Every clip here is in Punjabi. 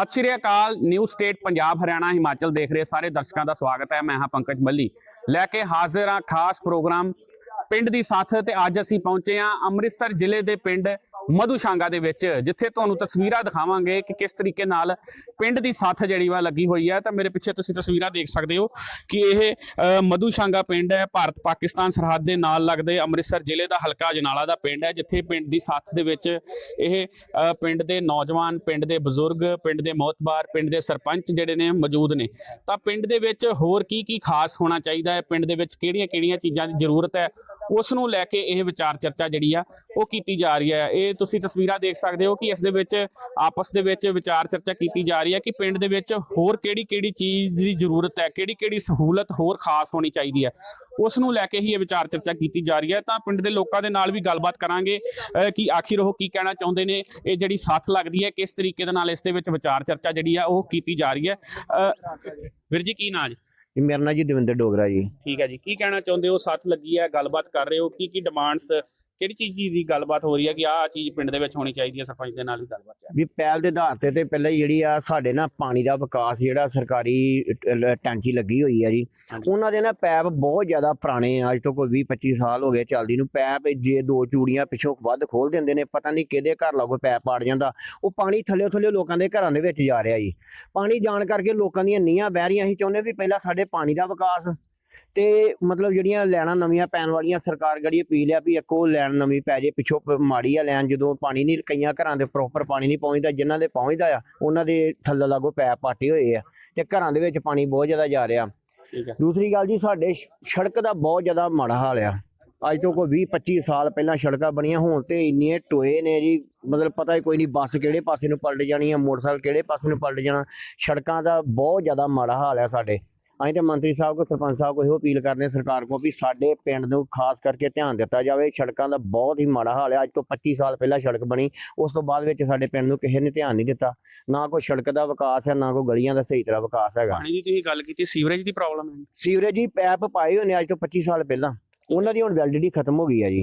ਸਤਿ ਸ਼੍ਰੀ ਅਕਾਲ ਨਿਊ ਸਟੇਟ ਪੰਜਾਬ, ਹਰਿਆਣਾ, ਹਿਮਾਚਲ ਦੇਖ ਰਹੇ ਸਾਰੇ ਦਰਸ਼ਕਾਂ ਦਾ ਸਵਾਗਤ ਹੈ। ਮੈਂ ਹਾਂ ਪੰਕਜ ਮੱਲੀ। ਲੈ ਕੇ ਹਾਜ਼ਰ ਹਾਂ ਖਾਸ ਪ੍ਰੋਗਰਾਮ ਪਿੰਡ ਦੀ ਸਾਥ ਤੇ ਅੱਜ ਅਸੀਂ ਪਹੁੰਚੇ ਹਾਂ ਅੰਮ੍ਰਿਤਸਰ ਜ਼ਿਲ੍ਹੇ ਦੇ ਪਿੰਡ ਮਧੂਸ਼ਾਂਗਾ ਦੇ ਵਿੱਚ, ਜਿੱਥੇ ਤੁਹਾਨੂੰ ਤਸਵੀਰਾਂ ਦਿਖਾਵਾਂਗੇ ਕਿ ਕਿਸ ਤਰੀਕੇ ਨਾਲ ਪਿੰਡ ਦੀ ਸਾਥ ਜਿਹੜੀ ਵਾ ਲੱਗੀ ਹੋਈ ਹੈ ਤਾਂ ਮੇਰੇ ਪਿੱਛੇ ਤੁਸੀਂ ਤਸਵੀਰਾਂ ਦੇਖ ਸਕਦੇ ਹੋ ਕਿ ਇਹ ਮਧੂਸ਼ਾਂਗਾ ਪਿੰਡ ਹੈ। ਭਾਰਤ ਪਾਕਿਸਤਾਨ ਸਰਹੱਦ ਦੇ ਨਾਲ ਲੱਗਦੇ ਅੰਮ੍ਰਿਤਸਰ ਜ਼ਿਲ੍ਹੇ ਦਾ ਹਲਕਾ ਅਜਨਾਲਾ ਦਾ ਪਿੰਡ ਹੈ, ਜਿੱਥੇ ਪਿੰਡ ਦੀ ਸਾਥ ਦੇ ਵਿੱਚ ਇਹ ਪਿੰਡ ਦੇ ਨੌਜਵਾਨ, ਪਿੰਡ ਦੇ ਬਜ਼ੁਰਗ, ਪਿੰਡ ਦੇ ਮੋਤਬਾਰ, ਪਿੰਡ ਦੇ ਸਰਪੰਚ ਜਿਹੜੇ ਨੇ ਮੌਜੂਦ ਨੇ। ਤਾਂ ਪਿੰਡ ਦੇ ਵਿੱਚ ਹੋਰ ਕੀ ਕੀ ਖਾਸ ਹੋਣਾ ਚਾਹੀਦਾ ਹੈ? ਪਿੰਡ ਦੇ ਵਿੱਚ ਕਿਹੜੀਆਂ-ਕਿਹੜੀਆਂ ਚੀਜ਼ਾਂ ਦੀ ਜ਼ਰੂਰਤ ਹੈ? ਉਸ ਨੂੰ ਲੈ ਕੇ ਇਹ ਵਿਚਾਰ ਚਰਚਾ ਜਿਹੜੀ ਆ ਉਹ ਕੀਤੀ ਜਾ ਰਹੀ ਹੈ। ਇਹ ਤੁਸੀਂ ਤਸਵੀਰਾਂ ਦੇਖ ਸਕਦੇ ਹੋ ਕਿ ਇਸ ਦੇ ਵਿੱਚ ਆਪਸ ਦੇ ਵਿੱਚ ਵਿਚਾਰ ਚਰਚਾ ਕੀਤੀ ਜਾ ਰਹੀ ਹੈ ਕਿ ਪਿੰਡ ਦੇ ਵਿੱਚ ਹੋਰ ਕਿਹੜੀ-ਕਿਹੜੀ ਚੀਜ਼ ਦੀ ਜ਼ਰੂਰਤ ਹੈ, ਕਿਹੜੀ-ਕਿਹੜੀ ਸਹੂਲਤ ਹੋਰ ਖਾਸ ਹੋਣੀ ਚਾਹੀਦੀ ਹੈ। ਉਸ ਨੂੰ ਲੈ ਕੇ ਹੀ ਇਹ ਵਿਚਾਰ ਚਰਚਾ ਕੀਤੀ ਜਾ ਰਹੀ ਹੈ। ਤਾਂ ਪਿੰਡ ਦੇ ਲੋਕਾਂ ਦੇ ਨਾਲ ਵੀ ਗੱਲਬਾਤ ਕਰਾਂਗੇ ਕਿ ਆਖਿਰ ਉਹ ਕੀ ਕਹਿਣਾ ਚਾਹੁੰਦੇ ਨੇ, ਇਹ ਜਿਹੜੀ ਸਾਥ ਲੱਗਦੀ ਹੈ, ਕਿਸ ਤਰੀਕੇ ਦੇ ਨਾਲ ਇਸ ਦੇ ਵਿੱਚ ਵਿਚਾਰ ਚਰਚਾ ਜਿਹੜੀ ਆ ਉਹ ਕੀਤੀ ਜਾ ਰਹੀ ਹੈ। ਵੀਰ ਜੀ, ਕੀ ਨਾਂ ਜੀ? ਜੀ, ਮੇਰਾ ਨਾਂ ਜੀ ਦਵਿੰਦਰ ਡੋਗਰਾ ਜੀ। ਠੀਕ ਹੈ ਜੀ। ਕੀ ਕਹਿਣਾ ਚਾਹੁੰਦੇ ਹੋ? ਸਾਥ ਲੱਗੀ ਹੈ, ਗੱਲਬਾਤ ਕਰ ਰਹੇ ਹੋ। ਕੀ ਕੀ ਡਿਮਾਂਡਸ ਕਿਹੜੀ ਚੀਜ਼ ਦੀ ਗੱਲਬਾਟ ਹੋ ਰਹੀ ਹੈ ਕਿ ਆਹ ਚੀਜ਼ ਪਿੰਡ ਦੇ ਵਿੱਚ ਹੋਣੀ ਚਾਹੀਦੀ ਹੈ ਸਰਪੰਚ ਦੇ ਨਾਲ ਹੀ ਗੱਲਬਾਤ ਹੈ ਵੀ ਪਹਿਲ ਦੇ ਆਧਾਰ ਤੇ ਤੇ ਪਹਿਲਾਂ ਹੀ ਜਿਹੜੀ ਆ ਸਾਡੇ ਨਾ ਪਾਣੀ ਦਾ ਵਿਕਾਸ ਜਿਹੜਾ ਸਰਕਾਰੀ ਲ- ਟੈਂਕੀ ਲੱਗੀ ਹੋਈ ਆ ਜੀ। ਉਹਨਾਂ ਦੇ ਨਾ ਪੈਪ ਬਹੁਤ ਜ਼ਿਆਦਾ ਪੁਰਾਣੇ ਆ ਅੱਜ ਤੋਂ ਕੋਈ 20 25 ਸਾਲ ਹੋ ਗਏ ਚੱਲਦੀ ਨੂੰ ਪੈਪ ਜੇ ਦੋ ਚੂੜੀਆਂ ਪਿੱਛੋਂ ਵੱਧ ਖੋਲ ਦਿੰਦੇ ਨੇ ਪਤਾ ਨਹੀਂ ਕਿਹਦੇ ਘਰ ਲਾਗੋ ਪੈਪ ਪਾੜ ਜਾਂਦਾ ਉਹ ਪਾਣੀ ਥੱਲੇ ਥੱਲੇ ਲੋਕਾਂ ਦੇ ਘਰਾਂ ਦੇ ਵਿੱਚ ਜਾ ਰਿਹਾ ਜੀ ਪਾਣੀ ਜਾਣ ਕਰਕੇ ਲੋਕਾਂ ਦੀਆਂ ਨੀਹਾਂ ਬਹਿ ਰਹੀਆਂ ਅਸੀਂ ਚਾਹੁੰਦੇ ਵੀ ਪਹਿਲਾਂ ਸਾਡੇ ਪਾਣੀ ਦਾ ਵਿਕਾਸ ਤੇ ਮਤਲਬ ਜਿਹੜੀਆਂ ਲੈਣਾ ਨਵੀਆਂ ਪੈਣ ਵਾਲੀਆਂ ਸਰਕਾਰ ਗੜੀ ਅਪੀਲ ਆ ਵੀ ਇੱਕੋ ਲੈਣ ਨਵੀਂ ਪੈ ਜੇ ਪਿੱਛੋਂ ਪ- ਮਾੜੀ ਆ ਲੈਣ ਜਦੋਂ ਪਾਣੀ ਨਹੀਂ ਕਈਆਂ ਘਰਾਂ ਦੇ ਪ੍ਰੋਪਰ ਪਾਣੀ ਨਹੀਂ ਪਹੁੰਚਦਾ ਜਿਨ੍ਹਾਂ ਦੇ ਪਹੁੰਚਦਾ ਆ ਉਹਨਾਂ ਦੇ ਥੱਲੇ ਲਾਗੋ ਪੈਪ ਪਾਟੇ ਹੋਏ ਆ ਤੇ ਘਰਾਂ ਦੇ ਵਿੱਚ ਪਾਣੀ ਬਹੁਤ ਜ਼ਿਆਦਾ ਜਾ ਰਿਹਾ। ਦੂਸਰੀ ਗੱਲ ਜੀ ਸਾਡੇ ਸੜਕ ਦਾ ਬਹੁਤ ਜ਼ਿਆਦਾ ਮਾੜਾ ਹਾਲ ਆ। ਅੱਜ ਤੋਂ ਕੋਈ 20 25 ਸਾਲ ਪਹਿਲਾਂ ਸੜਕਾਂ ਬਣੀਆਂ ਹੋਣ ਤੇ ਇੰਨੇ ਟੋਏ ਨੇ ਜੀ ਮਤਲਬ ਪਤਾ ਹੀ ਕੋਈ ਨਹੀਂ ਬੱਸ ਕਿਹੜੇ ਪਾਸੇ ਨੂੰ ਪਲਟ ਜਾਣੀ ਆ ਮੋਟਰਸਾਈਕਲ ਕਿਹੜੇ ਪਾਸੇ ਨੂੰ ਪਲਟ ਜਾਣਾ ਸੜਕਾਂ ਦਾ ਬਹੁਤ ਜ਼ਿਆਦਾ ਮਾੜਾ ਹਾਲ ਆ ਸਾਡੇ। ਅਸੀਂ ਤੇ ਮੰਤਰੀ ਸਾਹਿਬ ਕੋ ਸਰਪੰਚ ਸਾਹਿਬ ਕੋ ਇਹੋ ਅਪੀਲ ਕਰਦੇ ਹਾਂ ਸਰਕਾਰ ਕੋ ਵੀ ਸਾਡੇ ਪਿੰਡ ਨੂੰ ਖਾਸ ਕਰਕੇ ਧਿਆਨ ਦਿੱਤਾ ਜਾਵੇ। ਸੜਕਾਂ ਦਾ ਬਹੁਤ ਹੀ ਮਾੜਾ ਹਾਲ ਹੈ। ਅੱਜ ਤੋਂ 25 ਸਾਲ ਪਹਿਲਾਂ ਸੜਕ ਬਣੀ। ਉਸ ਤੋਂ ਬਾਅਦ ਵਿੱਚ ਸਾਡੇ ਪਿੰਡ ਨੂੰ ਕਿਸੇ ਨੇ ਧਿਆਨ ਨਹੀਂ ਦਿੱਤਾ। ਨਾ ਕੋਈ ਸੜਕ ਦਾ ਵਿਕਾਸ ਹੈ ਨਾ ਕੋਈ ਗਲੀਆਂ ਦਾ ਸਹੀ ਤਰ੍ਹਾਂ ਵਿਕਾਸ ਹੈਗਾ। ਪਾਣੀ ਦੀ ਤੁਸੀਂ ਗੱਲ ਕੀਤੀ ਸੀਵਰੇਜ ਦੀ ਪ੍ਰੋਬਲਮ ਹੈ। ਸੀਵਰੇਜ ਜੀ ਪੈਪ ਪਾਏ ਹੋਏ ਨੇ ਅੱਜ ਤੋਂ 25 ਸਾਲ ਪਹਿਲਾਂ। ਉਹਨਾਂ ਦੀ ਹੁਣ ਵੈਲਿਡਿਟੀ ਖਤਮ ਹੋ ਗਈ ਹੈ ਜੀ।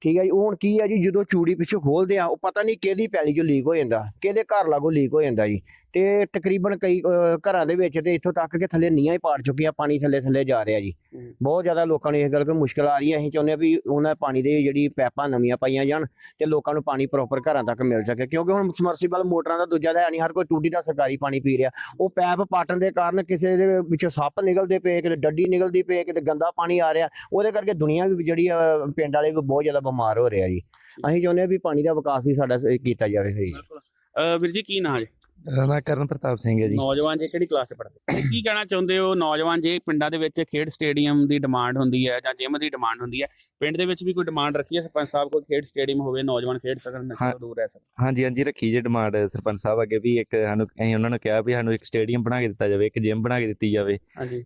ਠੀਕ ਹੈ ਜੀ। ਉਹ ਹੁਣ ਕੀ ਹੈ ਜੀ? ਜਦੋਂ ਚੂੜੀ ਪਿੱਛੋਂ ਖੋਲਦੇ ਆ ਉਹ ਪਤਾ ਨਹੀਂ ਕਿਹਦੀ ਪੈਲੀ ਚੋਂ ਲੀਕ ਹੋ ਜਾਂਦਾ ਕਿਹਦੇ ਘਰ ਲਾਗੋ ਲੀਕ ਹੋ ਜਾਂਦਾ ਜੀ। ਤੇ ਤਕਰੀਬਨ ਕਈ ਅਹ, ਘਰਾਂ ਦੇ ਵਿੱਚ ਤੇ ਇੱਥੋਂ ਤੱਕ ਕਿ ਥੱਲੇ ਨੀਆਂ ਹੀ ਪਾੜ ਚੁੱਕੀਆਂ ਪਾਣੀ ਥੱਲੇ ਥੱਲੇ ਜਾ ਰਿਹਾ ਜੀ। ਹੂੰ। ਬਹੁਤ ਜ਼ਿਆਦਾ ਲੋਕਾਂ ਨੂੰ ਇਹ ਗੱਲ ਕੋਈ ਮੁਸ਼ਕਲ ਆ ਰਹੀ ਹੈ ਅਸੀਂ ਚਾਹੁੰਦੇ ਹਾਂ ਵੀ ਉਹਨਾਂ ਪਾਣੀ ਦੇ ਜਿਹੜੀ ਪੈਪਾਂ ਨਵੀਆਂ ਪਾਈਆਂ ਜਾਣ ਤੇ ਲੋਕਾਂ ਨੂੰ ਪਾਣੀ ਪ੍ਰੋਪਰ ਘਰਾਂ ਤੱਕ ਮਿਲ ਸਕੇ ਕਿਉਂਕਿ ਹੁਣ ਸਮਰਸੀਬਲ ਮੋਟਰਾਂ ਦਾ ਦੂਜਾ ਤਾਂ ਹੈ ਨਹੀਂ ਹਰ ਕੋਈ ਟੂਟੀ ਦਾ ਸਰਕਾਰੀ ਪਾਣੀ ਪੀ ਰਿਹਾ। ਉਹ ਪੈਪ ਪਾਟਣ ਦੇ ਕਾਰਨ ਕਿਸੇ ਦੇ ਵਿੱਚੋਂ ਸੱਪ ਨਿਕਲਦੇ ਪਏ ਕਿਤੇ ਡੱਡੀ ਨਿਕਲਦੀ ਪਈ ਕਿਤੇ ਗੰਦਾ ਪਾਣੀ ਆ ਰਿਹਾ ਉਹਦੇ ਕਰਕੇ ਦੁਨੀਆ ਵੀ ਜਿਹੜੀ ਆ, ਪਿੰਡ ਵਾਲੇ ਵੀ ਬਹੁਤ ਜ਼ਿਆਦਾ ਬਿਮਾਰ ਹੋ ਰਿਹਾ ਜੀ। ਅਸੀਂ ਚਾਹੁੰਦੇ ਹਾਂ ਵੀ ਪਾਣੀ ਦਾ ਵਿਕਾਸ ਵੀ ਸਾਡਾ ਕੀਤਾ ਜਾਵੇ ਸਹੀ। ਬਿਲਕੁਲ। ਅਹ ਵੀਰ ਜੀ ਕੀ ਨਾਂ ਜੀ ਮੇਰਾ ਨਾਂ ਕਰਨ ਪ੍ਰਤਾਪ ਸਿੰਘ ਹੈ ਜੀ। ਨੌਜਵਾਨ ਜੇ ਕਿਹੜੀ ਕਲਾਸ ਚ ਪੜ੍ਹਦੇ? ਕੀ ਕਹਿਣਾ ਚਾਹੁੰਦੇ ਹੋ? ਨੌਜਵਾਨ ਜੇ ਪਿੰਡਾਂ ਦੇ ਵਿੱਚ ਖੇਡ ਸਟੇਡੀਅਮ ਦੀ ਡਿਮਾਂਡ ਹੁੰਦੀ ਹੈ ਜਾਂ ਜਿਮ ਦੀ ਡਿਮਾਂਡ ਹੁੰਦੀ ਹੈ ਪਿੰਡ ਦੇ ਵਿੱਚ ਵੀ ਕੋਈ ਡਿਮਾਂਡ ਰੱਖੀ ਹੈ? ਸਰਪੰਚ ਸਾਹਿਬ ਕੋਲ ਖੇਡ ਸਟੇਡੀਅਮ ਹੋਵੇ ਨੌਜਵਾਨ ਖੇਡ ਸਕਣ ਨਸ਼ੇ। ਤੋਂ ਦੂਰ ਰਹਿ ਸਕਣ ਹਾਂਜੀ ਹਾਂਜੀ ਰੱਖੀ ਜੇ ਡਿਮਾਂਡ ਸਰਪੰਚ ਸਾਹਿਬ ਅੱਗੇ ਵੀ ਇੱਕ ਸਾਨੂੰ ਅਸੀਂ ਉਹਨਾਂ ਨੂੰ ਕਿਹਾ ਵੀ ਸਾਨੂੰ ਇੱਕ ਸਟੇਡੀਅਮ ਬਣਾ ਕੇ ਦਿੱਤਾ ਜਾਵੇ ਇੱਕ ਜਿਮ ਬਣਾ ਕੇ ਦਿੱਤੀ ਜਾਵੇ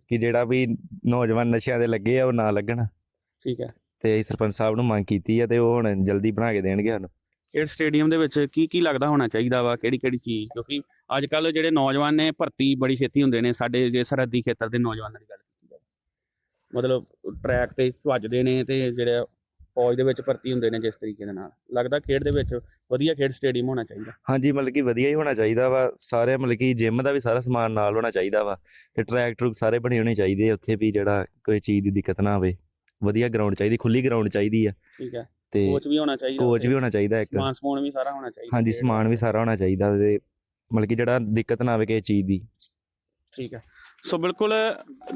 ਕਿ ਜਿਹੜਾ ਵੀ ਨੌਜਵਾਨ ਨਸ਼ਿਆਂ ਦੇ ਲੱਗੇ ਆ ਉਹ ਨਾ ਲੱਗਣ। ਠੀਕ ਹੈ। ਤੇ ਅਸੀਂ ਸਰਪੰਚ ਸਾਹਿਬ ਨੂੰ ਮੰਗ ਕੀਤੀ ਆ ਤੇ ਉਹ ਹੁਣ ਜਲਦੀ ਬਣਾ ਕੇ ਦੇਣਗੇ ਸਾਨੂੰ। ਖੇਡ ਸਟੇਡੀਅਮ ਦੇ ਵਿੱਚ ਕੀ ਕੀ ਲੱਗਦਾ ਹੋਣਾ ਚਾਹੀਦਾ ਵਾ? ਕਿਹੜੀ ਕਿਹੜੀ ਚੀਜ਼? ਕਿਉਂਕਿ ਅੱਜ ਕੱਲ ਜਿਹੜੇ ਨੌਜਵਾਨ ਨੇ ਭਰਤੀ ਬੜੀ ਛੇਤੀ ਹੁੰਦੇ ਨੇ। ਸਾਡੇ ਜੇ ਸਰਹੱਦੀ ਖੇਤਰ ਦੇ ਨੌਜਵਾਨਾਂ ਦੀ ਗੱਲ ਕੀਤੀ ਜਾਵੇ। ਮਤਲਬ ਟਰੈਕ ਤੇ ਭੱਜਦੇ ਨੇ ਤੇ ਜਿਹੜੇ ਫੌਜ ਦੇ ਵਿੱਚ ਭਰਤੀ ਹੁੰਦੇ ਨੇ ਜਿਸ ਤਰੀਕੇ ਦੇ ਨਾਲ। ਲੱਗਦਾ ਖੇਡ ਦੇ ਵਿੱਚ ਵਧੀਆ ਖੇਡ ਸਟੇਡੀਅਮ ਹੋਣਾ ਚਾਹੀਦਾ। ਹਾਂਜੀ ਮਤਲਬ ਕਿ ਵਧੀਆ ਹੀ ਹੋਣਾ ਚਾਹੀਦਾ ਵਾ। ਸਾਰੇ ਮਤਲਬ ਕਿ ਜਿਮ ਦਾ ਵੀ ਸਾਰਾ ਸਮਾਨ ਨਾਲ ਹੋਣਾ ਚਾਹੀਦਾ ਵਾ ਤੇ ਟਰੈਕ ਟਰੂਕ ਸਾਰੇ ਬਣੇ ਹੋਣੇ ਚਾਹੀਦੇ ਉੱਥੇ ਵੀ ਜਿਹੜਾ ਕੋਈ ਚੀਜ਼ ਦੀ ਦਿੱਕਤ ਨਾ ਆਵੇ। ਵਧੀਆ ਗਰਾਊਂਡ ਚਾਹੀਦੀ ਖੁੱਲੀ ਗਰਾਊਂਡ ਚਾਹੀਦੀ ਆ। ਠੀਕ ਹੈ ਤੇ ਕੋਚ ਵੀ ਹੋਣਾ ਚਾਹੀਦਾ ਕੋਚ। ਵੀ ਹੋਣਾ ਚਾਹੀਦਾ ਇੱਕ। ਸਮਾਨ ਸਮੂਨ ਵੀ ਸਾਰਾ ਹੋਣਾ ਚਾਹੀਦਾ ਹਾਂਜੀ ਸਮਾਨ ਵੀ ਸਾਰਾ ਹੋਣਾ ਚਾਹੀਦਾ ਤੇ ਮਤਲਬ ਕਿ ਜਿਹੜਾ ਦਿੱਕਤ ਨਾ ਆਵੇ ਕਿਸੇ ਚੀਜ਼ ਦੀ। ਠੀਕ ਹੈ। ਸੋ ਬਿਲਕੁਲ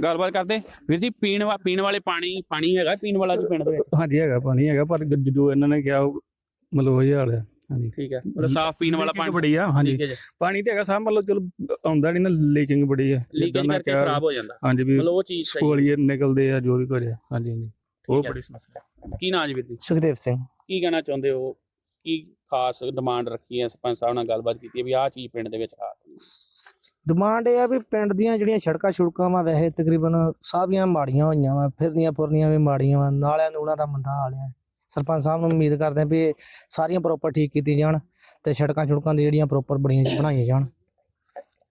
ਗੱਲਬਾਤ ਕਰਦੇ। ਵੀਰ ਜੀ ਪੀਣ ਵਾ ਪੀਣ ਵਾਲੇ ਪਾਣੀ ਪਾਣੀ ਹੈਗਾ ਪੀਣ ਵਾਲਾ ਜੀ ਪਿੰਡ ਦੇ ਵਿੱਚ? ਹਾਂਜੀ ਹੈਗਾ ਪਾਣੀ ਹੈਗਾ ਪਰ ਜਦੋਂ ਇਹਨਾਂ ਨੇ ਕਿਹਾ ਮਤਲਬ ਉਹ ਹਾਲ ਹੈ। ਹਾਂਜੀ। ਠੀਕ ਹੈ ਮਤਲਬ ਸਾਫ਼ ਪੀਣ ਵਾਲਾ ਪਾਣੀ। ਬੜੀ ਆ ਹਾਂਜੀ। ਪਾਣੀ ਤੇ ਹੈਗਾ ਸਭ ਮਤਲਬ ਚਲੋ ਆਉਂਦਾ ਨਹੀਂ ਨਾ ਲੀਕਿੰਗ ਬੜੀ ਜਿੱਦਾਂ ਮੈਂ ਕਰਕੇ ਖਰਾਬ ਹੋ ਜਾਂਦਾ। ਹਾਂਜੀ ਵੀ ਮਤਲਬ ਉਹ ਚੀਜ਼ ਸਹੀ ਹੈ। ਸਕੋਲੀਏ ਨਿਕਲਦੇ ਆ ਜੋ ਵੀ ਕਰਿਆ ਹਾਂਜੀ ਹਾਂਜੀ। ਉਹ। ਬੜੀ ਸਮੱਸਿਆ? ਕੀ ਨਾਂ ਜੀ ਵੀਰ ਜੀ? ਸੁਖਦੇਵ ਸਿੰਘ। ਕੀ ਕਹਿਣਾ ਚਾਹੁੰਦੇ ਹੋ? ਕੀ ਖਾਸ ਡਿਮਾਂਡ ਰੱਖੀ ਹੈ ਸਰਪੰਚ ਸਾਹਿਬ ਨਾਲ ਗੱਲਬਾਤ ਕੀਤੀ ਹੈ ਵੀ ਆਹ ਚੀਜ਼ ਪਿੰਡ ਦੇ ਵਿੱਚ ਆ ਡਿਮਾਂਡ ਇਹ ਆ ਵੀ ਪਿੰਡ ਦੀਆਂ ਜਿਹੜੀਆਂ ਸੜਕਾਂ ਛੁੜਕਾਂ ਵਾ ਵੈਸੇ ਤਕਰੀਬਨ ਸਾਰੀਆਂ ਮਾੜੀਆਂ ਹੋਈਆਂ ਵਾ ਫਿਰਨੀਆਂ ਫੁਰਨੀਆਂ ਵੀ ਮਾੜੀਆਂ ਵਾ ਨਾਲਿਆਂ ਨੂਲਾਂ ਦਾ ਮੰਦਾ ਹਾਲ ਹੈ ਸਰਪੰਚ ਸਾਹਿਬ ਨੂੰ ਉਮੀਦ ਕਰਦੇ ਆ ਵੀ ਸਾਰੀਆਂ ਪ੍ਰੋਪਰ ਠੀਕ ਕੀਤੀ ਜਾਣ ਤੇ ਸੜਕਾਂ ਛੁੜਕਾਂ ਦੀ ਜਿਹੜੀਆਂ ਪ੍ਰੋਪਰ ਬੜੀਆਂ ਬਣਾਈਆਂ ਜਾਣ।